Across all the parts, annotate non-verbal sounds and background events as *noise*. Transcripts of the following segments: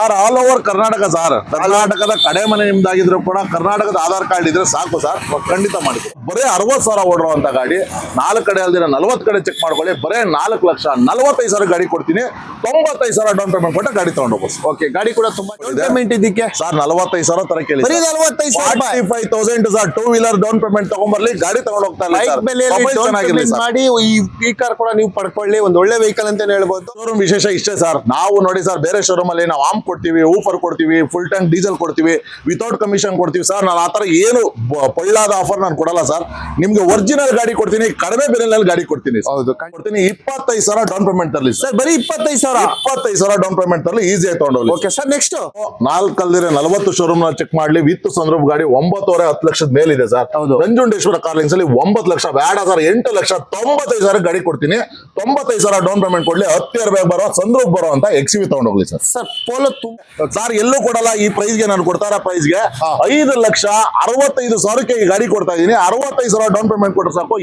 Sir all over Karnataka sir. ಕರ್ನಾಟಕದ ಕಡೆ ಮನೆ ನಿಮ್ದಾಗಿದ್ರು ಕೂಡ ಕರ್ನಾಟಕದ ಆಧಾರ್ ಕಾರ್ಡ್ ಇದ್ರೆ ಸಾಕು ಸರ್. ಖಂಡಿತ ಮಾಡಿದ್ರು. ಬರೇ ಅರವತ್ ಸಾವಿರ ಓಡಿರುವಂತ ಗಾಡಿ. ನಾಲ್ಕು ಕಡೆ ಅಲ್ದಿರ ನಲ್ವತ್ ಕಡೆ ಚೆಕ್ ಮಾಡ್ಕೊಳ್ಳಿ. ಬರೇ ನಾಲ್ಕು ಲಕ್ಷ ನಲವತ್ತೈದು ಸಾವಿರ ಗಾಡಿ ಕೊಡ್ತೀನಿ. ತೊಂಬತ್ತೈದು ಸಾವಿರ ಡೌನ್ ಪೇಮೆಂಟ್ ಕೊಟ್ಟು ಗಾಡಿ ತಗೊಂಡು ಹೋಗ್ಬೋದು ಓಕೆ ಗಾಡಿ ಕೂಡ ತುಂಬಾ ಪೇಮೆಂಟ್ ಇದಕ್ಕೆ? ಸರ್ ನಲವತ್ತೈದು ಸಾವಿರ ತರ ಕೇಳಿ ಬರೀ ನಲವತ್ತೈದು ಸಾವಿರ five thousand sir. Two wheeler down payment ತಗೊಂಡ್ಬರ್ಲಿ ಗಾಡಿ ತಗೊಂಡು ಹೋಗ್ತಾ ಇಲ್ಲ ಮಾಡಿ ಈ ಈ ಕಾರ್ ಕೂಡ ನೀವು ಪಡ್ಕೊಳ್ಳಿ. ಒಂದು ಒಳ್ಳೆ ವೆಹಿಕಲ್ ಅಂತ ಹೇಳ್ಬೋದು. ಶೋರೂಮ್ ವಿಶೇಷ ಇಷ್ಟೇ ಸರ್. ನಾವು ನೋಡಿ ಸರ್ ಬೇರೆ ಶೋರೂಮ್ ಅಲ್ಲಿ ನಾವು ಆಮ್ ಕೊಡ್ತೀವಿ ಊಫರ್ ಕೊಡ್ತೀವಿ ಫುಲ್ ಟ್ಯಾಂಕ್ ಡೀಸೆಲ್ ಕೊಡ್ತೀವಿ ವಿತೌಟ್ ಕಮಿಷನ್ ಕೊಡ್ತೀವಿ. ಸರ್ ನಾನು ಆತರ ಏನು ಪಳ್ಳಾದ ಆಫರ್ ನಾನು ಕೊಡಲ್ಲ ಸರ್ ನಿಮ್ಗೆ ಒರಿಜಿನಲ್ ಗಾಡಿ ಕೊಡ್ತೀನಿ ಕಡಿಮೆ ಬೆಲೆಯಲ್ಲಿ ಗಾಡಿ ಕೊಡ್ತೀನಿ. ಹೌದು ಕೊಡ್ತೀನಿ ಇಪ್ಪತ್ತೈದು ಸಾವಿರ ಡೌನ್ ಪೇಮೆಂಟ್ ತರಲಿ ಸರ್ ಬರೀ ಇಪ್ಪತ್ತೈದು ಸಾವಿರ? ಇಪ್ಪತ್ತೈದು ಸಾವಿರ ಡೌನ್ ಪೇಮೆಂಟ್ ತರಲಿ ಈಸಿ ಆಗಿ ತಗೊಂಡೋಗ್ಲಿ ಓಕೆ ಸರ್ ನೆಕ್ಸ್ಟ್ ನಾಲ್ಕಲ್ದಿರ ನಲವತ್ತು ಶೋರೂಮ್ನಲ್ಲಿ ಚೆಕ್ ಮಾಡ್ಲಿ ವಿತ್ ಸಂದ್ರೂಪ ಗಾಡಿ ಒಂಬತ್ತುವರೆ ಹತ್ತು ಲಕ್ಷದ ಮೇಲಿದೆ ಸರ್ ಹೌದು. ನಂಜುಂಡೇಶ್ವರ ಕಾರ್ಲಿಂಗ್ಸ್ ಅಲ್ಲಿ ಒಂಬತ್ತು ಲಕ್ಷ ಬೇಡ ಸರ್ ಎಂಟು ಲಕ್ಷ ತೊಂಬತ್ತೈದು ಸಾವಿರ ಗಾಡಿ ಕೊಡ್ತೀನಿ. ತೊಂಬತ್ತೈದು ಸಾವಿರ ಡೌನ್ ಪೇಮೆಂಟ್ ಕೊಡ್ಲಿ ಹತ್ತು ಬೇಗ ಬರೋ ಸಂದ್ರೂಪ್ ಬರೋ ಅಂತ ಎಕ್ಸಿವಿ ತಗೊಂಡೋಗ್ಲಿ ಸರ್ ಸರ್ ಪೋಲೋ ಸರ್ ಎಲ್ಲೂ ಕೊಡಲ್ಲ ಈ ಪ್ರೈಸ್ಗೆ ನಾನು ಕೊಡ್ತಾರ ಪ್ರೈಸ್ಗೆ ಐದು ಲಕ್ಷ ಅರವತ್ತೈದು ಸಾವಿರಕ್ಕೆ ಈ ಗಾಡಿ ಕೊಡ್ತಾ ಇದೀನಿ ಅರವತ್ತೈದು ಸಾವಿರ ಡೌನ್ ಪೇಮೆಂಟ್ ಕೊಟ್ಟರೆ ಸಾಕು.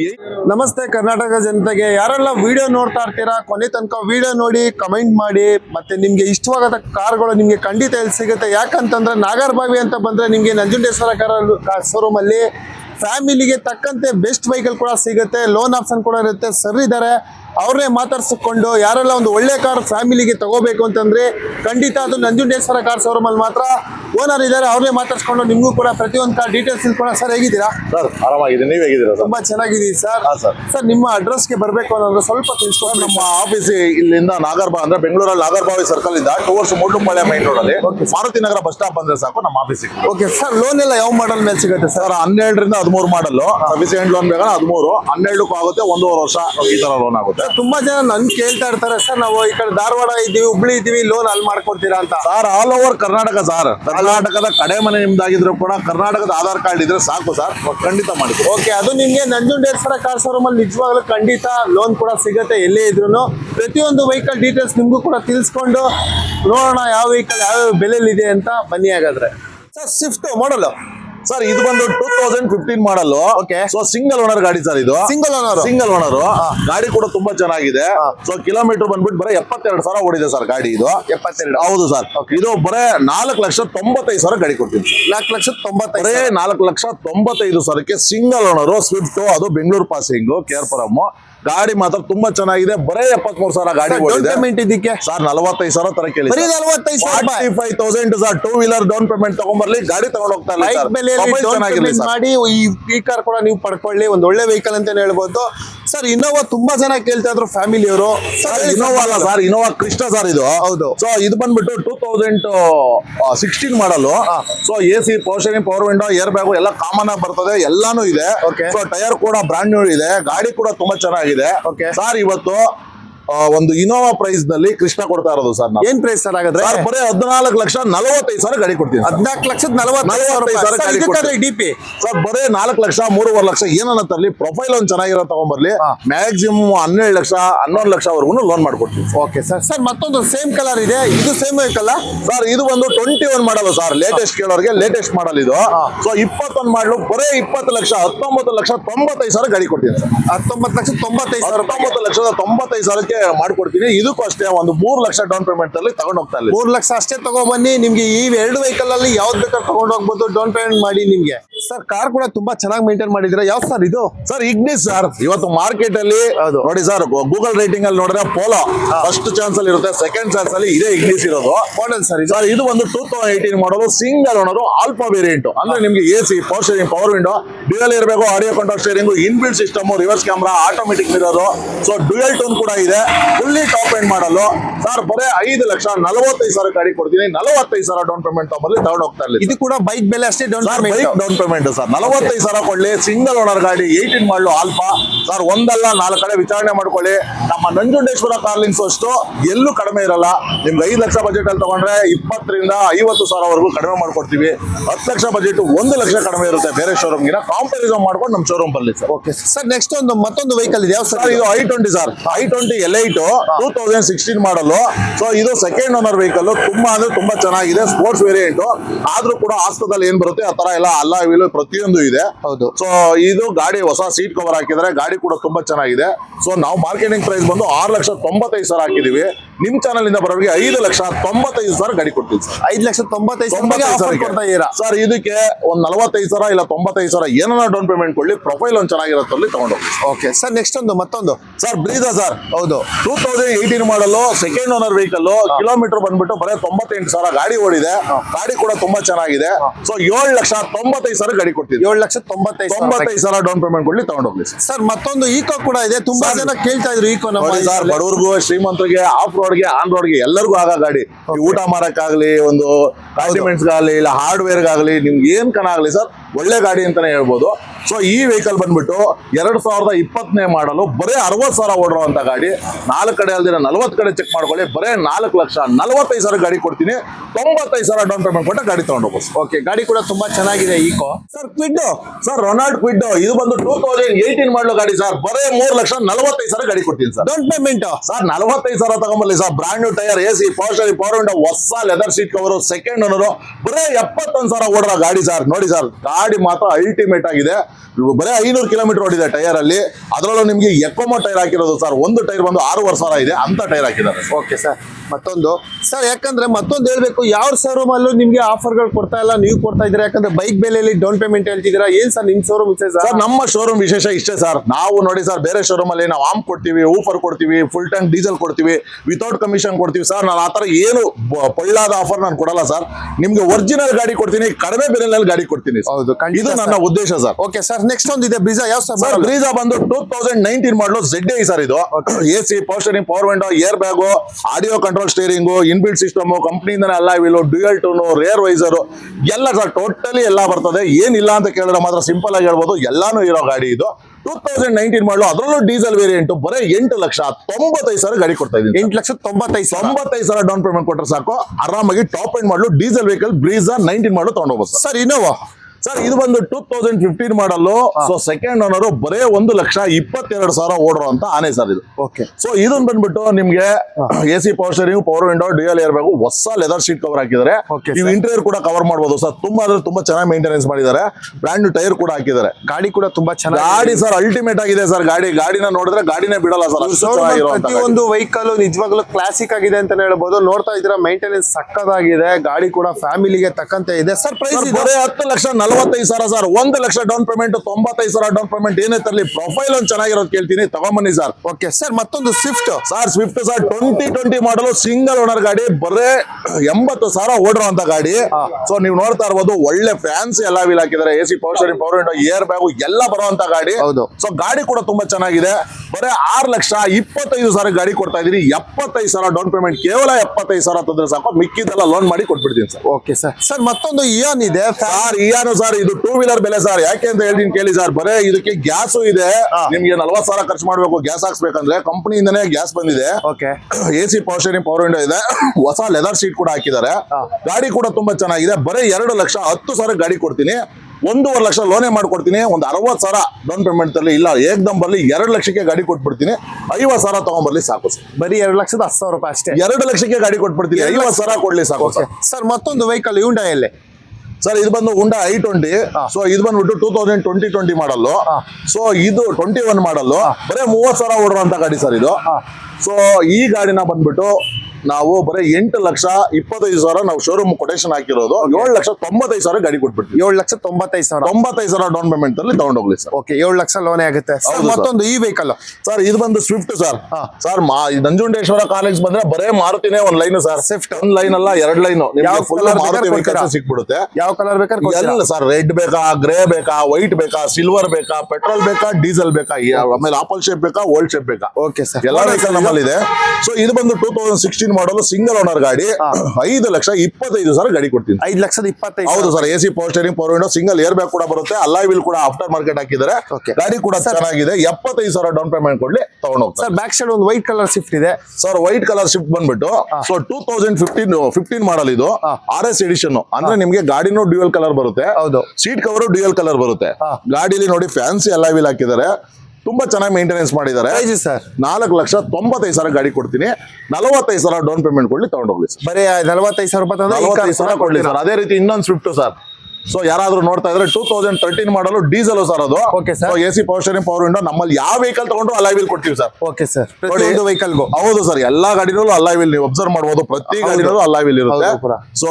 ನಮಸ್ತೆ ಕರ್ನಾಟಕ ಜನತೆಗೆ ಯಾರೆಲ್ಲ ವಿಡಿಯೋ ನೋಡ್ತಾ ಇರ್ತೀರಾ ಕೊನೆ ತನಕ ವಿಡಿಯೋ ನೋಡಿ ಕಮೆಂಟ್ ಮಾಡಿ ಮತ್ತೆ ನಿಮ್ಗೆ ಇಷ್ಟವಾಗದ ಕಾರ್ಗಳು ನಿಮ್ಗೆ ಖಂಡಿತ ಎಲ್ಲಿ ಸಿಗುತ್ತೆ. ಯಾಕಂತಂದ್ರೆ ನಾಗರಬಾವಿ ಅಂತ ಬಂದ್ರೆ ನಿಮ್ಗೆ ನಂಜುಂಡೇಶ್ವರ ಕಾರ್ ಶೋರೂಮ್ ಅಲ್ಲಿ ಫ್ಯಾಮಿಲಿಗೆ ತಕ್ಕಂತೆ ಬೆಸ್ಟ್ ವೆಹಿಕಲ್ ಕೂಡ ಸಿಗುತ್ತೆ. ಲೋನ್ ಆಪ್ಷನ್ ಕೂಡ ಇರುತ್ತೆ. ಸರ್ ಇದ್ದಾರೆ ಅವ್ರನ್ನೇ ಮಾತಾಡ್ಸ್ಕೊಂಡು ಯಾರೆಲ್ಲ ಒಂದು ಒಳ್ಳೆ ಕಾರ್ ಫ್ಯಾಮಿಲಿಗೆ ತಗೋಬೇಕು ಅಂತಂದ್ರೆ ಖಂಡಿತ ಅದು ನಂಜುಂಡೇಶ್ವರ ಕಾರ್ ಶೋರೂಮ್ ಅಲ್ಲಿ ಮಾತ್ರ ಓನರ್ ಇದ್ದಾರೆ ಅವ್ರನ್ನೇ ಮಾತಾಡ್ಸ್ಕೊಂಡು ನಿಮಗೂ ಕೂಡ ಪ್ರತಿಯೊಂದು ಕಾರ್ ಡೀಟೇಲ್ಸ್ ತಿಳ್ಕೊಳ್ಳೋ ಸರ್ ಹೇಗಿದ್ದೀರಾ? ಸರ್ ಆರಾಮಾಗಿದೆ ನೀವು ಹೇಗಿದ್ದೀರಾ ಸರ್? ತುಂಬಾ ಚೆನ್ನಾಗಿದ್ದೀವಿ ಸರ್. ಸರ್. ಸರ್ ನಿಮ್ಮ ಅಡ್ರೆಸ್ಗೆ ಬರಬೇಕು ಅನ್ನೋದು ಸ್ವಲ್ಪ ತಿಳಿಸ್ಕೊಂಡು ನಮ್ಮ ಆಫೀಸ್ ಇಲ್ಲಿಂದ ನಾಗರ್ಬಾ ಅಂದ್ರೆ ಬೆಂಗಳೂರಲ್ಲಿ ನಾಗರ್ಬಾವಿ ಸರ್ಕಲ್ ಇಂದ ಟುವರ್ಸ್ ಮೂಡ್ಲುಪಾಳ್ಯ ಮೈನ್ ರೋಡ್ ಅಲ್ಲಿ ಮಾರುತಿ ನಗರ ಬಸ್ ಸ್ಟಾಪ್ ಬಂದ್ರೆ ಸಾಕು ನಮ್ಮ ಆಫೀಸ್ ಓಕೆ ಸರ್ ಲೋನ್ ಎಲ್ಲ ಯಾವ ಮಾಡಲ್ ಮೇಲೆ ಸಿಗುತ್ತೆ ಸರ್ ಹನ್ನೆರಡರಿಂದ ಹದಿಮೂರು ಮಾಡಲ್ ಸಫಿಸಿಯೆಂಟ್ ಲೋನ್ ಬೇಕಾದ್ರೆ ಹದಿಮೂರು. ಹನ್ನೆರಡಕ್ಕೂ ಆಗುತ್ತೆ ಒಂದೂವರೆ ವರ್ಷ ಈ ತರ ಲೋನ್ ಆಗುತ್ತೆ. ತುಂಬಾ ಜನ ನನ್ ಕೇಳ್ತಾ ಇರ್ತಾರೆ ಸರ್ ನಾವು ಈ ಕಡೆ ಧಾರವಾಡ ಇದ್ದೀವಿ ಹುಬ್ಳಿ ಇದ್ದೀವಿ ಲೋನ್ ಅಲ್ಲಿ ಮಾಡ್ಕೊಡ್ತೀರಾ ಅಂತ. Sir all over Karnataka sir. ಕರ್ನಾಟಕದ ಕಡೆ ಮನೆ ನಿಮ್ದಾಗಿದ್ರು ಕೂಡ ಕರ್ನಾಟಕದ ಆಧಾರ್ ಕಾರ್ಡ್ ಇದ್ರೆ ಸಾಕು ಸರ್. ಖಂಡಿತ ಮಾಡಿ ಓಕೆ ಅದು ನಿಮ್ಗೆ ನಂಜುಂಡೇಶ್ವರ ಕಾರ್ ಶೋರೂಮ್ ಅಲ್ಲಿ ನಿಜವಾಗ್ಲೂ ಖಂಡಿತ ಲೋನ್ ಕೂಡ ಸಿಗುತ್ತೆ ಎಲ್ಲೇ ಇದ್ರು ಪ್ರತಿಯೊಂದು ವೆಹಿಕಲ್ ಡೀಟೇಲ್ಸ್ ನಿಮ್ಗೂ ಕೂಡ ತಿಳಿಸ್ಕೊಂಡು ನೋಡೋಣ ಯಾವ ವೆಹಿಕಲ್ ಯಾವ ಬೆಲೆಯಲ್ಲಿ ಇದೆ ಅಂತ ಬನ್ನಿ ಹಾಗಾದ್ರೆ. ಸರ್ ಸ್ವಿಫ್ಟ್ ಮಾಡಲು ಸರ್ ಇದು ಬಂದು two thousand fifteen model okay so single owner ಗಾಡಿ ಸರ್ ಇದು. ಸಿಂಗಲ್ ಓನರ್ ಸಿಂಗಲ್ ಓನರ್ ಗಾಡಿ ಕೂಡ ತುಂಬಾ ಚೆನ್ನಾಗಿದೆ. ಸೊ ಕಿಲೋಮೀಟರ್ ಬಂದ್ಬಿಟ್ಟು ಬರೀ ಎಪ್ಪತ್ತೆರಡು ಸಾವಿರ ಓಡಿದೆ ಸರ್ ಗಾಡಿ ಇದು. ಎಪ್ಪತ್ತೆರಡು. ಹೌದು ಸರ್ ಇದು ಬರೇ ನಾಲ್ಕು ಲಕ್ಷ ತೊಂಬತ್ತೈದು ಸಾವಿರ ಗಾಡಿ ಕೊಡ್ತೀನಿ. ನಾಲ್ಕು ಲಕ್ಷ ತೊಂಬತ್ತೈದು ಬರೇ ನಾಲ್ಕು ಲಕ್ಷ ತೊಂಬತ್ತೈದು ಸಾವಿರಕ್ಕೆ ಸಿಂಗಲ್ ಓನರ್ ಸ್ವಿಫ್ಟ್ ಅದು ಬೆಂಗಳೂರು ಪಾಸಿಂಗ್ ಕೇರ್ಪುರಮ್ ಗಾಡಿ ಮಾತ್ರ ತುಂಬಾ ಚೆನ್ನಾಗಿದೆ. ಬರೇ ಎಪ್ಪತ್ಮೂರು ಸಾವಿರ ಗಾಡಿ ಡೌನ್ ಓಡಿದೆ. ಪೇಮೆಂಟ್ ಇದಕ್ಕೆ? ಸರ್ ನಲವತ್ತೈದು ಸಾವಿರ ತರ ಕೇಳಿ ಬರೀ ನಲವತ್ತೈದು ಸಾವಿರ five thousand sir two wheeler down payment ತಗೊಂಡ್ಬರ್ಲಿ ಗಾಡಿ ತಗೊಂಡು ಹೋಗ್ತಾ ಇಲ್ಲ. ಮಾಡಿ ಈ ಸ್ಪೀಕರ್ ಕೂಡ ನೀವು ಪಡ್ಕೊಳ್ಳಿ ಒಂದ್ ಒಳ್ಳೆ ವೆಹಿಕಲ್ ಅಂತ ಹೇಳ್ಬೋದು. ಸರ್ ಇನ್ನೋವಾ ತುಂಬಾ ಜನ ಕೇಳ್ತಾ ಇದ್ರು ಫ್ಯಾಮಿಲಿಯವರು ಸರ್ ಇನೋವಾ ಅಲ್ಲ ಸರ್ ಇನೋವಾ ಕೃಷ್ಣ ಸರ್ ಇದು. ಹೌದು. ಸೊ ಇದು ಬಂದ್ಬಿಟ್ಟು two thousand sixteen model so A C steering power window air bag ಎಲ್ಲ ಕಾಮನ್ ಆಗಿ ಬರ್ತದೆ ಎಲ್ಲಾನು ಇದೆ. ಸೊ ಟೈರ್ ಕೂಡ ಬ್ರಾಂಡ್ ನ್ಯೂ ಇದೆ. ಗಾಡಿ ಕೂಡ ತುಂಬಾ ಚೆನ್ನಾಗಿದೆ. Okay. ಸರ್ ಇವತ್ತು ಒಂದು ಇನೋವಾ ಪ್ರೈಸ್ನಲ್ಲಿ ಕೃಷ್ಣ ಕೊಡ್ತಾ ಇರೋದು ಸರ್ ನಾವು. ಏನ್ ಪ್ರೈಸ್ ಸರ್ ಹಾಗಾದ್ರೆ? ಸರ್ ಬರೀ ಹದಿನಾಲ್ಕು ಲಕ್ಷ ನಲವತ್ತೈದು ಸಾವಿರ ಗಾಡಿ ಕೊಡ್ತೀನಿ. ಹದಿನಾಲ್ಕು ಲಕ್ಷದ ನಲವತ್ತೈದು ಸಾವಿರ ಗಾಡಿ ಇದಕ್ಕಾದ್ರೆ ಡಿ ಪಿ ಸರ್ ಬರೇ ನಾಲ್ಕು ಲಕ್ಷ ಮೂರುವರೆ ಲಕ್ಷ ಏನನ್ನ ತರಲಿ ಪ್ರೊಫೈಲ್ ಒಂದು ಚೆನ್ನಾಗಿರೋ ತಗೊಂಬರ್ಲಿ. ಮ್ಯಾಕ್ಸಿಮಮ್ ಹನ್ನೆರಡು ಲಕ್ಷ ಹನ್ನೊಂದು ಲಕ್ಷವರೆಗೂ ಲೋನ್ ಮಾಡ್ಕೊಡ್ತೀವಿ ಓಕೆ ಸರ್ ಸರ್ ಮತ್ತೊಂದು ಸೇಮ್ ಕಲರ್ ಇದೆ. ಇದು ಸೇಮ್ ವೆಹಿಕಲ್ ಸರ್ ಇದು ಒಂದು twenty one model sir latest ಕೇಳೋರಿಗೆ latest model ಇದು. ಸೊ ಇಪ್ಪತ್ತೊಂದು ಮಾಡಲು ಬರೇ ಇಪ್ಪತ್ತು ಲಕ್ಷ ಹತ್ತೊಂಬತ್ತು ಲಕ್ಷ ತೊಂಬತ್ತೈದು ಸಾವಿರ ಗಾಡಿ ಕೊಡ್ತೀನಿ ಸರ್. ಹತ್ತೊಂಬತ್ತು ಲಕ್ಷ ತೊಂಬತ್ತೈದು ಸಾವಿರ ಹತ್ತೊಂಬತ್ತು ಲಕ್ಷದ ತೊಂಬತ್ತೈದು ಸಾವಿರಕ್ಕೆ ಮಾಡ್ಕೊಡ್ತೀನಿ ಇದಕ್ಕೂ ಅಷ್ಟೇ ಒಂದು ಮೂರ್ ಲಕ್ಷ ಡೌನ್ ಪೇಮೆಂಟ್ ಅಲ್ಲಿ ತಗೊಂಡ್ ಹೋಗ್ತಾ ಇಲ್ಲ ಮೂರ್ ಲಕ್ಷ ಅಷ್ಟೇ ತಗೊಬನ್ನಿ ನಿಮ್ಗೆ ಈ ಎರಡು ವೆಹಿಕಲ್ ಅಲ್ಲಿ ಯಾವ್ದು ಬೇಕಾದ್ರೆ ತಗೊಂಡ್ ಹೋಗ್ಬೋದು. ಡೌನ್ ಪೇಮೆಂಟ್ ಮಾಡಿ ನಿಮ್ಗೆ. ಸರ್ ಕಾರ್ ಕೂಡ ತುಂಬಾ ಚೆನ್ನಾಗಿ ಮೇಂಟೈನ್ ಮಾಡಿದ್ರೆ ಯಾವ ಸರ್ ಇದು? ಸರ್ ಇಗ್ನಿಸ್ ಸರ್ ಇವತ್ತು ಮಾರ್ಕೆಟ್ ಅಲ್ಲಿ. ನೋಡಿ ಸರ್ ಗೂಗಲ್ ರೇಟಿಂಗ್ ಅಲ್ಲಿ ನೋಡಿದ್ರೆ ಪೋಲೋ ಫಸ್ಟ್ ಚಾನ್ಸ್ ಅಲ್ಲಿ ಇರುತ್ತೆ ಸೆಕೆಂಡ್ ಚಾನ್ಸ್ ಅಲ್ಲಿ ಇದೇ ಇಗ್ನಿಸ್ ಇರೋದು. ಮಾಡೆಲ್ ಸರ್ ಸರ್ ಇದು ಒಂದು two thousand eighteen model single ಅನ್ನೋದು ಆಲ್ಫಾ ವೇರಿಯಂಟ್ ಅಂದ್ರೆ ನಿಮ್ಗೆ A C power steering power window dual ಇರಬೇಕು audio control steering inbuilt system reverse camera automatic mirror so dual tone ಕೂಡ ಇದೆ. Fully top end model sir ಬರೇ ಐದು ಲಕ್ಷ ನಲವತ್ತೈದು ಸಾವಿರ ಗಾಡಿ ಕೊಡ್ತೀನಿ. ನಲವತ್ತೈದು ಸಾವಿರ ಡೌನ್ ಪೇಮೆಂಟ್ ತಗೊಂಡು ಹೋಗ್ತಾ ಇಲ್ಲ ಇದು ಕೂಡ ಬೈಕ್ ಬೆಲೆ ಅಷ್ಟೇ down payment down payment sir. ನಲವತ್ತೈದು ಸಾವಿರ ಕೊಡ್ಲಿ. ಸಿಂಗಲ್ ಓನರ್ ಗಾಡಿ ಏಯ್ಟೀನ್ ಮಾಡಲು ಆಲ್ಫಾ ಸರ್ ಒಂದಲ್ಲ ನಾಲ್ಕು ಕಡೆ ವಿಚಾರಣೆ ಮಾಡ್ಕೊಳ್ಳಿ. ನಮ್ಮ ನಂಜುಂಡೇಶ್ವರ ಕಾರ್ಲಿನ್ಸ್ ಅಷ್ಟು ಎಲ್ಲೂ ಕಡಿಮೆ ಇರಲ್ಲ. ನಿಮ್ಗೆ ಐದು ಲಕ್ಷ ಬಜೆಟ್ ಅಲ್ಲಿ ತಗೊಂಡ್ರೆ ಇಪ್ಪತ್ತರಿಂದ ಐವತ್ತು ಸಾವಿರವರೆಗೂ ಕಡಿಮೆ ಮಾಡ್ಕೊಡ್ತೀವಿ. ಹತ್ತು ಲಕ್ಷ ಬಜೆಟ್ ಒಂದು ಲಕ್ಷ ಕಡಿಮೆ ಇರುತ್ತೆ ಬೇರೆ ಶೋರೂಮ್ಗಿನ ಕಾಂಪ್ಯಾರಿಸನ್ ಮಾಡ್ಕೊಂಡು ನಮ್ಮ ಶೋರೂಮ್ ಬರಲಿ ಸರ್. ಓಕೆ ಸರ್ ನೆಕ್ಸ್ಟ್ ಒಂದು ಮತ್ತೊಂದು ವೆಹಿಕಲ್ ಇದೆ. ಯಾವ ಸರ್ ಇದು? I twenty sir. I twenty Elite two thousand sixteen model. So ಇದು ಸೆಕೆಂಡ್ ಓನರ್ ವೆಹಿಕಲ್ ತುಂಬಾ ಅಂದ್ರೆ ತುಂಬಾ ಚೆನ್ನಾಗಿದೆ. ಸ್ಪೋರ್ಟ್ಸ್ ವೇರಿಯಂಟ್ ಆದ್ರೂ ಕೂಡ ಆಸ್ತದಲ್ಲಿ ಏನ್ ಬರುತ್ತೆ? ಆ ತರ ಎಲ್ಲ ಅಲ್ಲ. ವೀಲ್ ಪ್ರತಿಯೊಂದು ಇದೆ. ಹೌದು. ಸೊ ಇದು ಗಾಡಿ ಹೊಸ ಸೀಟ್ ಕವರ್ ಹಾಕಿದ್ರೆ ಗಾಡಿ ಕೂಡ ತುಂಬಾ ಚೆನ್ನಾಗಿದೆ. ಸೊ ನಾವು ಮಾರ್ಕೆಟಿಂಗ್ ಪ್ರೈಸ್ ಬಂದು ಆರು ಲಕ್ಷ ತೊಂಬತ್ತೈದು ಸಾವಿರ ಹಾಕಿದೀವಿ. ನಿಮ್ ಚಾನಲ್ ಇಂದ ಬರೋರಿಗೆ ಐದು ಲಕ್ಷ ತೊಂಬತ್ತೈದು ಸಾವಿರ ಗಾಡಿ ಕೊಡ್ತೀವಿ ಸರ್. ಐದು ಲಕ್ಷ ತೊಂಬತ್ತೈದು. ಸರ್ ಇದಕ್ಕೆ ಒಂದ್ ನಲವತ್ತೈದು ಸಾವಿರ ಇಲ್ಲ ತೊಂಬತ್ತೈದು ಸಾವಿರ ಏನಾರ ಡೌನ್ ಪೇಮೆಂಟ್ ಕೊಡ್ಲಿ ಪ್ರೊಫೈಲ್ ಒಂದ್ ಚೆನ್ನಾಗಿರತ್ತಲ್ಲಿ ತಗೊಂಡು ಓಕೆ ಸರ್ ನೆಕ್ಸ್ಟ್ ಒಂದು ಮತ್ತೊಂದು. ಸರ್ ಬ್ರೀಜಾ ಸರ್ ಹೌದು. Two thousand eighteen model second owner vehicle kilometre ಬಂದ್ಬಿಟ್ಟು ಬರೀ ತೊಂಬತ್ತೆಂಟು ಸಾವಿರ ಗಾಡಿ ಓಡಿದೆ. ಗಾಡಿ ಕೂಡ ತುಂಬಾ ಚೆನ್ನಾಗಿದೆ. ಸೊ ಏಳು ಲಕ್ಷ ತೊಂಬತ್ತೈದು ಸಾವಿರ ಗಾಡಿ ಕೊಡ್ತೀವಿ ಏಳು ಲಕ್ಷ ತೊಂಬತ್ತೈದು ಸಾವಿರ. ತೊಂಬತ್ತೈದು ಸಾವಿರ ಡೌನ್ ಪೇಮೆಂಟ್ ಕೊಡ್ಲಿ ತಗೊಂಡೋಗ್ಲಿ ಸರ್. ಸರ್ ಮತ್ತೊಂದು ಈಕೋ ಕೂಡ ಇದೆ. ತುಂಬಾ ಜನ ಕೇಳ್ತಾ ಇದ್ರು ಈಕೋ ನಮ್ಮ ಸರ್ ಬಡವ್ರಿಗೂ ಶ್ರೀಮಂತರಿಗೆ ಆಫ್ ರೋಡ್ಗೆ ಆನ್ ರೋಡ್ಗೆ ಎಲ್ಲರಿಗೂ ಆಗ ಗಾಡಿ. ಊಟ ಮಾರಕ್ಕಾಗ್ಲಿ ಒಂದು ಕಾಂಟಿಮೆಂಟ್ಸ್ ಗಾಗ್ಲಿ ಇಲ್ಲ ಹಾರ್ಡ್ವೇರ್ ಆಗಲಿ ನಿಮ್ಗೆ ಏನ್ ಕಣ ಆಗಲಿ ಸರ್? ಒಳ್ಳೆ ಗಾಡಿ ಅಂತಾನೆ ಹೇಳ್ಬೋದು. ಸೊ ಈ ವೆಹಿಕಲ್ ಬಂದ್ಬಿಟ್ಟು ಎರಡು ಸಾವಿರದ ಇಪ್ಪತ್ತನೇ ಮಾಡಲು ಬರೀ ಅರವತ್ತು ಸಾವಿರ ಓಡಿರುವಂತ ಗಾಡಿ. ನಾಲ್ಕು ಕಡೆ ಅಲ್ದಿರ ನಲ್ವತ್ತು ಕಡೆ ಚೆಕ್ ಮಾಡ್ಕೊಳ್ಳಿ. ಬರೇ ನಾಲ್ಕು ಲಕ್ಷ ನಲವತ್ತೈದು ಸಾವಿರ ಗಾಡಿ ಕೊಡ್ತೀನಿ. ತೊಂಬತ್ತೈದು ಸಾವಿರ ಡೌನ್ ಪೇಮೆಂಟ್ ಕೊಟ್ಟು ಗಾಡಿ ತಗೊಂಡೋಗ್ಬೋದು ಓಕೆ ಗಾಡಿ ಕೂಡ ತುಂಬಾ ಚೆನ್ನಾಗಿದೆ Eeco sir Kwid sir Renault Kwid ಇದು ಬಂದು ಟೂ ತೌಸಂಡ್ ಏಯ್ಟೀನ್ ಮಾಡಲು ಗಾಡಿ ಸರ್ ಬರೇ ಮೂರ್ ಲಕ್ಷ ನಲವತ್ತೈದು ಸಾವಿರ ಗಾಡಿ ಕೊಡ್ತೀನಿ ಸರ್ ಡೌನ್ ಪೇಮೆಂಟ್ ಸರ್ ನಲವತ್ತೈದು ಸಾವಿರ ತಗೊಂಬಲ್ಲಿ sir brand new tyre A C power power ಹೊಸ leather seat cover second owner ಬರೇ ಎಪ್ಪತ್ತೊಂದು ಸಾವಿರ ಓಡೋ ಗಾಡಿ ಸರ್ ನೋಡಿ ಸರ್ ಗಾಡಿ ಮಾತ್ರ ಅಲ್ಟಿಮೇಟ್ ಆಗಿದೆ. ಬರೇ ಐನೂರು ಕಿಲೋಮೀಟರ್ ಓಡಿದೆ ಟೈರ್ ಅಲ್ಲಿ. ಅದರಲ್ಲೂ ನಿಮಗೆ ಎಕೋಮೋ ಟೈರ್ ಹಾಕಿರೋದು ಸರ್ ಒಂದು ಟೈರ್ ಬಂದು ಆರೂವರೆ ಸಾವಿರ ಇದೆ. ಅಂತ ಟೈರ್ ಹಾಕಿದ್ದಾರೆ. ಓಕೆ ಸರ್ ಮತ್ತೊಂದು. ಸರ್ ಯಾಕಂದ್ರೆ ಮತ್ತೊಂದು ಹೇಳ್ಬೇಕು ಯಾವ ಶೋರೂಮ್ ಅಲ್ಲೂ ನಿಮ್ಗೆ ಆಫರ್ಗಳು ಕೊಡ್ತಾ ಇಲ್ಲ ನೀವು ಕೊಡ್ತಾ ಇದ್ದೀರಾ? ಯಾಕಂದ್ರೆ ಬೈಕ್ ಬೆಲೆಯಲ್ಲಿ ಡೌನ್ ಪೇಮೆಂಟ್ ಹೇಳ್ತಿದ್ದೀರಾ? ಏನ್ ಸರ್ ನಿಮ್ ಶೋರೂಮ್ ವಿಶೇಷ? ಸರ್ ನಮ್ಮ ಶೋರೂಮ್ ವಿಶೇಷ ಇಷ್ಟೇ ಸರ್ ನಾವು ನೋಡಿ ಸರ್ ಬೇರೆ ಶೋರೂಮ್ ಅಲ್ಲಿ ನಾವು ಆಮ್ ಕೊಡ್ತೀವಿ ಊಫರ್ ಕೊಡ್ತೀವಿ ಫುಲ್ ಟ್ಯಾಂಕ್ ಡೀಸೆಲ್ ಕೊಡ್ತೀವಿ ವಿತೌಟ್ ಕಮಿಷನ್ ಕೊಡ್ತೀವಿ. ಸರ್ ನಾನು ಆ ಥರ ಏನು ಪಳ್ಳಾದ ಆಫರ್ ನಾನು ಕೊಡಲ್ಲ ಸರ್ ನಿಮ್ಗೆ ಒರಿಜಿನಲ್ ಗಾಡಿ ಕೊಡ್ತೀನಿ ಕಡಿಮೆ ಬೆಲೆಯಲ್ಲಿ ಗಾಡಿ ಕೊಡ್ತೀನಿ. ಹೌದು, ಇದು ನನ್ನ ಉದ್ದೇಶ ಸರ್ ಓಕೆ ಸರ್ ನೆಕ್ಸ್ಟ್ ಒಂದು ಇದೆ ಬ್ರೀಜಾ. ಯಾವ ಸರ್ ಬ್ರೀಜಾ ಬಂದು two thousand nineteen model Z I sir ಇದು. A C power steering power window air bag audio control steering inbuilt system ಕಂಪ್ನಿಯಿಂದನೇ ಎಲ್ಲ wheel dual tone rear visor ಎಲ್ಲ sir totally ಎಲ್ಲ ಬರ್ತದೆ. ಏನಿಲ್ಲ ಅಂತ ಕೇಳಿದ್ರೆ ಮಾತ್ರ ಸಿಂಪಲ್ ಆಗಿ ಹೇಳ್ಬೋದು. ಎಲ್ಲಾನು ಇರೋ ಗಾಡಿ ಇದು. ಟೂ ತೌಸಂಡ್ ನೈನ್ಟೀನ್ ಮಾಡಲು ಅದರಲ್ಲೂ ಡೀಸೆಲ್ ವೇರಿಯಂಟ್ ಬರೀ ಎಂಟು ಲಕ್ಷ ತೊಂಬತ್ತೈದು ಸಾವಿರ ಗಾಡಿ ಕೊಡ್ತಾ ಇದ್ದೀನಿ ಎಂಟು ಲಕ್ಷ ತೊಂಬತ್ತೈದು ತೊಂಬತ್ತೈದು ಸಾವಿರ ಡೌನ್ ಪೇಮೆಂಟ್ ಕೊಟ್ಟರೆ ಸಾಕು. ಆರಾಮಾಗಿ top end model diesel vehicle Brezza nineteen model ತೊಗೊಂಡೋಗ್ಬೋದು sir sir Innova sir ಇದು ಬಂದು two thousand fifteen model so second owner ಬರೇ ಒಂದು ಲಕ್ಷ ಇಪ್ಪತ್ತೆರಡು ಸಾವಿರ ಓಡರ್ ಅಂತ ಆನೆ ಸರ್ ಇದು. ಓಕೆ. ಸೊ ಇದನ್ ಬಂದ್ಬಿಟ್ಟು ನಿಮ್ಗೆ A C power steering power window dual air bag ಹೊಸ ಲೆದರ್ ಶೀಟ್ ಕವರ್ ಹಾಕಿದ್ದಾರೆ. ನೀವು. ಇಂಟೀರಿಯರ್ ಕೂಡ ಕವರ್ ಮಾಡಬಹುದು ಸರ್. ತುಂಬಾ ಅಂದ್ರೆ ತುಂಬಾ ಚೆನ್ನಾಗಿ ಮೇಂಟೆನೆನ್ಸ್ ಮಾಡಿದ್ದಾರೆ. ಬ್ರಾಂಡ್ ಟೈರ್ ಕೂಡ ಹಾಕಿದ್ದಾರೆ. ಗಾಡಿ ಕೂಡ ತುಂಬಾ ಚೆನ್ನಾಗಿ ಗಾಡಿ ಸರ್ ಅಲ್ಟಿಮೇಟ್ ಆಗಿದೆ ಸರ್. ಗಾಡಿ ಗಾಡಿನ ನೋಡಿದ್ರೆ ಗಾಡಿನೇ ಬಿಡಲ್ಲ ಸರ್. ಒಂದು. ಪ್ರತಿಯೊಂದು ವೆಹಿಕಲ್ ನಿಜವಾಗ್ಲೂ ಕ್ಲಾಸಿಕ್ ಆಗಿದೆ ಅಂತ ಹೇಳ್ಬೋದು. ನೋಡ್ತಾ ಇದ್ರೆ ಮೇಂಟೆನೆನ್ಸ್ ಸಕ್ಕದಾಗಿದೆ ಗಾಡಿ ಕೂಡ ಫ್ಯಾಮಿಲಿಗೆ ತಕ್ಕಂತೆ ಇದೆ. ಸರ್ ಪ್ರೈಸ್ ಬರೇ ಹತ್ತು ಲಕ್ಷ ನಲವತ್ತೈದು ಸಾವಿರ ಸರ್. ಒಂದು ಲಕ್ಷ ಡೌನ್ ಪೇಮೆಂಟ್ ತೊಂಬತ್ತೈದು ಸಾವಿರ ಡೌನ್ ಪೇಮೆಂಟ್ ಏನೇ ತರಲಿ ಪ್ರೊಫೈಲ್ ಒಂದು ಚೆನ್ನಾಗಿರೋದು ಕೇಳ್ತೀನಿ ತಗೊಂಬನ್ನಿ ಸರ್. ಓಕೆ ಸರ್ ಮತ್ತೊಂದು Swift sir Swift sir twenty twenty model single owner ಗಾಡಿ ಬರೇ ಎಂಬತ್ತು ಸಾವಿರ ಓಡಿರುವಂತ ಗಾಡಿ. ಸೊ ನೀವು ನೋಡ್ತಾ ಇರ್ಬೋದು ಒಳ್ಳೆ ಫ್ಯಾನ್ಸಿ ಎಲ್ಲ ವೀಲ್ ಹಾಕಿದ್ದಾರೆ A C power steering power window air bag ಎಲ್ಲ ಬರುವಂತ ಗಾಡಿ. ಹೌದು. ಸೊ ಗಾಡಿ ಕೂಡ ತುಂಬಾ ಚೆನ್ನಾಗಿದೆ. ಬರೇ ಆರು ಲಕ್ಷ ಇಪ್ಪತ್ತೈದು ಸಾವಿರ ಗಾಡಿ ಕೊಡ್ತಾ ಇದೀನಿ ಎಪ್ಪತ್ತೈದು ಸಾವಿರ ಡೌನ್ ಪೇಮೆಂಟ್ ಕೇವಲ ಎಪ್ಪತ್ತೈದು ಸಾವಿರ ತಂದ್ರೆ ಸಾಕು ಮಿಕ್ಕಿದೆಲ್ಲ ಲೋನ್ ಮಾಡಿ ಕೊಟ್ಬಿಡ್ತೀನಿ ಸರ್. ಓಕೆ ಸರ್ ಸರ್ ಮತ್ತೊಂದು ಇಯಾನ್ ಇದೆ. ಸರ್ ಇಯಾನು ಸರ್ ಇದು ಟೂ ವೀಲರ್ ಬೆಲೆ ಸರ್. ಯಾಕೆ ಅಂತ ಹೇಳ್ತೀನಿ ಕೇಳಿ ಸರ್. ಬರೇ ಇದಕ್ಕೆ ಗ್ಯಾಸು ಇದೆ. ನಿಮ್ಗೆ ನಲ್ವತ್ ಸಾವಿರ ಖರ್ಚು ಮಾಡ್ಬೇಕು ಗ್ಯಾಸ್ ಹಾಕ್ಸ್ಬೇಕಂದ್ರೆ ಕಂಪನಿಯಿಂದನೇ ಗ್ಯಾಸ್ ಬಂದಿದೆ. Okay. A C power steering power window ಇದೆ. ಹೊಸ ಲೆದರ್ ಸೀಟ್ ಕೂಡ ಹಾಕಿದ್ದಾರೆ. ಗಾಡಿ ಕೂಡ ತುಂಬಾ ಚೆನ್ನಾಗಿದೆ. ಬರೇ ಎರಡು ಲಕ್ಷ ಹತ್ತು ಸಾವಿರ ಗಾಡಿ ಕೊಡ್ತೀನಿ. ಒಂದೂವರೆ ಲಕ್ಷ ಲೋನೇ ಮಾಡ್ಕೊಡ್ತೀನಿ. ಒಂದು ಅರವತ್ತು ಸಾವಿರ ಡೌನ್ ಪೇಮೆಂಟ್ ಅಲ್ಲಿ ಇಲ್ಲ ಏಕ್ದಮ್ ಬರ್ಲಿ ಎರಡು ಲಕ್ಷಕ್ಕೆ ಗಾಡಿ ಕೊಟ್ಬಿಡ್ತೀನಿ. ಐವತ್ತು ಸಾವಿರ ತಗೊಂಡ್ಬರ್ಲಿ ಸಾಕು ಸರ್. ಬರೀ ಎರಡು ಲಕ್ಷದ ಹತ್ತು ಸಾವಿರ ರೂಪಾಯಿ ಅಷ್ಟೇ. ಎರಡು ಲಕ್ಷಕ್ಕೆ ಗಾಡಿ ಕೊಟ್ಬಿಡ್ತೀನಿ. ಐವತ್ತು ಸಾವಿರ ಕೊಡ್ಲಿ ಸಾಕು ಸರ್. ಸರ್ ಮತ್ತೊಂದು ವೆಹಿಕಲ್ ಯುಂಡಾಯಲ್ಲಿ ಸರ್ ಇದು ಬಂದು ಉಂಡ ಐ ಟ್ವೆಂಟಿ ಸೊ ಇದು ಬಂದ್ಬಿಟ್ಟು two thousand twenty twenty model. So ಇದು ಟ್ವೆಂಟಿ ಒನ್ ಮಾಡಲ್ಲು ಬರೀ ಮೂವತ್ತು ಸಾವಿರ ಓಡುವಂತ ಗಾಡಿ ಸರ್ ಇದು. ಸೊ ಈ ಗಾಡಿನ ಬಂದ್ಬಿಟ್ಟು ನಾವು ಬರೀ ಎಂಟು ಲಕ್ಷ ಇಪ್ಪತ್ತೈದು ಸಾವಿರ ನಾವು ಶೋರೂಮ್ ಕೊಟೇಶನ್ ಹಾಕಿರೋದು. ಏಳು ಲಕ್ಷ ತೊಂಬತ್ತೈದು ಸಾವಿರ ಗಾಡಿ ಕೊಟ್ಬಿಟ್ಟು ಏಳು ಲಕ್ಷ ತೊಂಬತ್ತೈದು ಸಾವಿರ. ತೊಂಬತ್ತೈದು ಸಾವಿರ ಡೌನ್ ಪೇಮೆಂಟ್ ಅಲ್ಲಿ ತಗೊಂಡೋಗ್ಲಿ ಸರ್. ಓಕೆ ಏಳು ಲಕ್ಷ ಲೋನ್ ಆಗುತ್ತೆ. ಸರ್ ಮತ್ತೊಂದು ಈ ವೆಹಿಕಲ್ ಸರ್ ಇದು ಬಂದು Swift sir. Sir Nanjundeshwara college ಬಂದ್ರೆ ಬರೇ ಮಾರುತಿನೇ ಒಂದ್ ಲೈನ್ ಸರ್. ಸ್ವಿಫ್ಟ್ ಒಂದ್ ಲೈನ್ ಅಲ್ಲ ಎರಡ್ ಲೈನ್ ಸಿಕ್ಬಿಡುತ್ತೆ. ಯಾವ ಕಲರ್ ಬೇಕಾದ್ರೆ ಸರ್ ರೆಡ್ ಬೇಕಾ ಗ್ರೇ ಬೇಕಾ ವೈಟ್ ಬೇಕಾ ಸಿಲ್ವರ್ ಬೇಕಾ ಪೆಟ್ರೋಲ್ ಬೇಕಾ ಡೀಸೆಲ್ ಬೇಕಾ ಆಮೇಲೆ ಆಪಲ್ ಶೇಪ್ ಬೇಕಾ ಓಲ್ಡ್ ಶೇಪ್ ಬೇಕಾ. ಓಕೆ ಸರ್ ಎಲ್ಲ ವೆಹಿಕಲ್ ನಮ್ಮಲ್ಲಿ ಇದೆ ಸೊ ಇದು ಬಂದು two thousand sixteen model single owner ಗಾಡಿ ಐದು ಲಕ್ಷ ಇಪ್ಪತ್ತೈದು ಸಾವಿರ ಗಾಡಿ ಕೊಡ್ತೀನಿ. ಐದು ಲಕ್ಷದ ಇಪ್ಪತ್ತೈದು ಹೌದು sir A C power steering power window single air bag ಕೂಡ ಬರುತ್ತೆ ಅಲ್ಲಾಯ್ ವಿಲ್ ಕೂಡ ಆಫ್ಟರ್ ಮಾರ್ಕೆಟ್ ಹಾಕಿದ್ದಾರೆ. ಗಾಡಿ ಕೂಡ ಚೆನ್ನಾಗಿದೆ ಎಪ್ಪತ್ತೈದು ಸಾವಿರ ಡೌನ್ ಪೇಮೆಂಟ್ ಕೊಡ್ಲಿ ತಗೊಂಡು ಹೋಗ್ತಾರೆ. ಸರ್ ಬ್ಯಾಕ್ ಸೈಡ್ ಒಂದು ವೈಟ್ ಕಲರ್ ಶಿಫ್ಟ್ ಇದೆ. ಸರ್ ವೈಟ್ ಕಲರ್ ಶಿಫ್ಟ್ ಬಂದ್ಬಿಟ್ಟು so two thousand fifteen fifteen model ಇದು ಆರ್ ಎಸ್ ಎಡಿಷನ್ ಅಂದ್ರೆ ನಿಮ್ಗೆ ಗಾಡಿನೂ ಡ್ಯೂಯಲ್ ಕಲರ್ ಬರುತ್ತೆ. ಹೌದು. ಸೀಟ್ ಕವರ್ ಡ್ಯೂಯಲ್ ಕಲರ್ ಬರುತ್ತೆ. ಗಾಡಿಲಿ ನೋಡಿ ಫ್ಯಾನ್ಸಿ ಎಲ್ಲ ವಿಲ್ ಹಾಕಿದ್ದಾರೆ. ತುಂಬಾ ಚೆನ್ನಾಗಿ ಮೇಂಟೆನೆನ್ಸ್ ಮಾಡಿದ್ದಾರೆ. ಸರ್ ನಾಲ್ಕು ಲಕ್ಷ ತೊಂಬತ್ತೈದು ಸಾವಿರ ಗಾಡಿ ಕೊಡ್ತೀನಿ. ನಲವತ್ತೈದು ಸಾವಿರ ಡೌನ್ ಪೇಮೆಂಟ್ ಕೊಡ್ಲಿ ತಗೊಂಡೋಗ್ಲಿ ಸರ್ ಬರೀ ನಲವತ್ತೈದು ಸಾವಿರ ರೂಪಾಯಿ ನಲವತ್ತೈದು ಸಾವಿರ ಕೊಡ್ಲಿ ಸರ್ ಅದೇ ರೀತಿ ಇನ್ನೊಂದು ಸ್ವಿಫ್ಟ್ ಸರ್ ಸೊ ಯಾರಾದ್ರೂ ನೋಡ್ತಾ ಇದ್ರೆ two thousand thirteen model diesel sir ಅದು okay sir A C power steering power window ನಮ್ಮಲ್ಲಿ ಯಾವ ವೆಹಿಕಲ್ ತಗೊಂಡ್ರು ಅಲೈ ವೀಲ್ ಕೊಡ್ತೀವಿ ಸರ್ ಓಕೆ ಸರ್ ಪ್ರತಿಯೊಂದು ವೆಹಿಕಲ್ಗೂ ಹೌದು ಸರ್ ಎಲ್ಲಾ ಗಾಡಿನಲ್ಲೂ ಅಲೈ ವೀಲ್ ನೀವು ಅಬ್ಸರ್ವ್ ಮಾಡಬಹುದು ಪ್ರತಿ ಗಾಡಿನೂ ಗಾಡಿನಲ್ಲೂ ಅಲ್ಲೈ ವೀಲ್ ಇರುತ್ತೆ. ಸೊ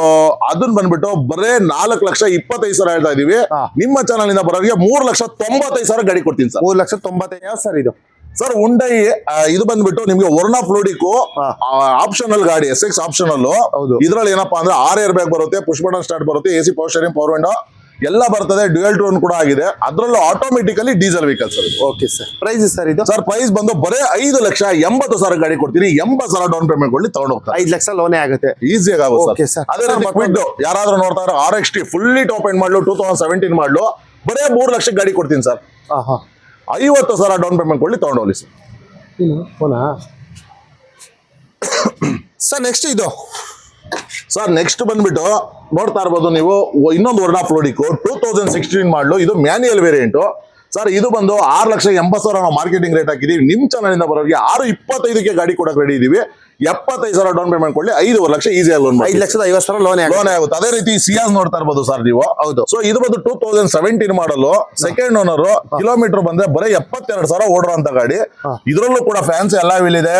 ಅದನ್ನ ಬಂದ್ಬಿಟ್ಟು ಬರೇ ನಾಲ್ಕು ಲಕ್ಷ ಇಪ್ಪತ್ತೈದು ಸಾವಿರ ಹೇಳ್ತಾ ಇದೀವಿ. ನಿಮ್ಮ ಚಾನಲ್ ಇಂದ ಬರೋರಿಗೆ ಮೂರ್ ಲಕ್ಷ ತೊಂಬತ್ತೈದು ಸಾವಿರ ಗಾಡಿ ಕೊಡ್ತೀನಿ ಸರ್ ಮೂರ್ ಲಕ್ಷ ತೊಂಬತ್ತೈದು ಸರ್ ಇದು. ಸರ್ ಉಂಡೈ ಇದು ಬಂದ್ಬಿಟ್ಟು ನಿಮ್ಗೆ ವರ್ಣ ಫ್ಲೋಡಿಕು. ಆಪ್ಷನಲ್ ಗಾಡಿ ಎಸ್ ಎಕ್ಸ್ ಆಪ್ಷನಲ್. ಇದ್ರಲ್ಲಿ ಏನಪ್ಪಾ ಅಂದ್ರೆ ಆರ್ ಏರ್ ಬ್ಯಾಗ್ ಬರುತ್ತೆ ಪುಷ್ಪಣ ಬಟನ್ ಸ್ಟಾರ್ಟ್ ಬರುತ್ತೆ A C power steering power window ಎಲ್ಲ ಬರ್ತದೆ ಡ್ಯೂಯಲ್ ಟೋನ್ ಕೂಡ ಆಗಿದೆ. ಅದರಲ್ಲೂ automatically diesel vehicle sir okay sir price sir ಇದು? ಸರ್ ಪ್ರೈಸ್ ಬಂದು ಬರೇ ಐದು ಲಕ್ಷ ಎಂಬತ್ತು ಸಾವಿರ ಗಾಡಿ ಕೊಡ್ತೀನಿ ಎಂಬತ್ತು ಸಾವಿರ ಡೌನ್ ಪೇಮೆಂಟ್ ಕೊಡ್ಲಿ ತಗೊಂಡು ಹೋಗ್ತಾರೆ. ಐದು ಲಕ್ಷ ಲೋನೇ ಆಗುತ್ತೆ. ಈಸಿಯಾಗಿ ಆಗುತ್ತೆ. ಸರ್ ಅದೇ ಕ್ವಿಡ್ ಯಾರಾದ್ರೂ ನೋಡ್ತಾ ಇರೋ R X T fully top end model two thousand seventeen model ಬರೇ ಮೂರು ಲಕ್ಷಕ್ಕೆ ಗಾಡಿ ಕೊಡ್ತೀನಿ ಸರ್ ಹಾ ಹಾ ಐವತ್ತು ಸಾವಿರ ಡೌನ್ ಪೇಮೆಂಟ್ ಕೊಡ್ಲಿ ತಗೊಂಡು ಹೋಗ್ಲಿ ಸರ್ ಫೋನಾ ಸರ್ ನೆಕ್ಸ್ಟ್ ಇದು. ಸರ್ ನೆಕ್ಸ್ಟ್ ಬಂದ್ಬಿಟ್ಟು ನೋಡ್ತಾ ಇರ್ಬೋದು ನೀವು ಇನ್ನೊಂದು Verna fluidic two thousand sixteen model. ಇದು ಮ್ಯಾನ್ಯಲ್ ವೇರಿಯಂಟು ಸರ್ ಇದು ಬಂದು ಆರು ಲಕ್ಷ ಎಂಬತ್ತು ಸಾವಿರ ನಾವು ಮಾರ್ಕೆಟಿಂಗ್ ರೇಟ್ ಹಾಕಿದೀವಿ. ನಿಮ್ಮ ಚಾನಲಿಂದ ಬರೋರಿಗೆ ಆರು ಇಪ್ಪತ್ತೈದಕ್ಕೆ ಗಾಡಿ ಕೊಡಕ್ಕೆ ರೆಡಿ ಇದೀವಿ. ಎಪ್ಪತ್ತೈದು ಸಾವಿರ ಡೌನ್ ಪೇಮೆಂಟ್ ಕೊಡಲಿ ಐದು ಲಕ್ಷ ಈಸಿಯಾಗಿ ಲೋನ್ ಐದು ಲಕ್ಷದ ಐವತ್ತು ಸಾವಿರ ಲೋನ್ ಲೋನ್ ಆಗುತ್ತೆ. ಅದೇ ರೀತಿ ಸಿಯಾಸ್ ನೋಡ್ತಾ ಇರ್ಬೋದು ಸರ್ ನೀವು. ಹೌದು. ಸೊ ಇದು ಬಂದು two thousand seventeen model second owner kilometre ಬಂದ್ರೆ ಬರೀ ಎಪ್ಪತ್ತೆರಡು ಸಾವಿರ ಓಡಿರೋಂಥ ಗಾಡಿ. ಹಾ. ಇದರಲ್ಲೂ ಕೂಡ ಫ್ಯಾನ್ಸ್ ಎಲ್ಲ ವಿಲ್ ಇದೆ.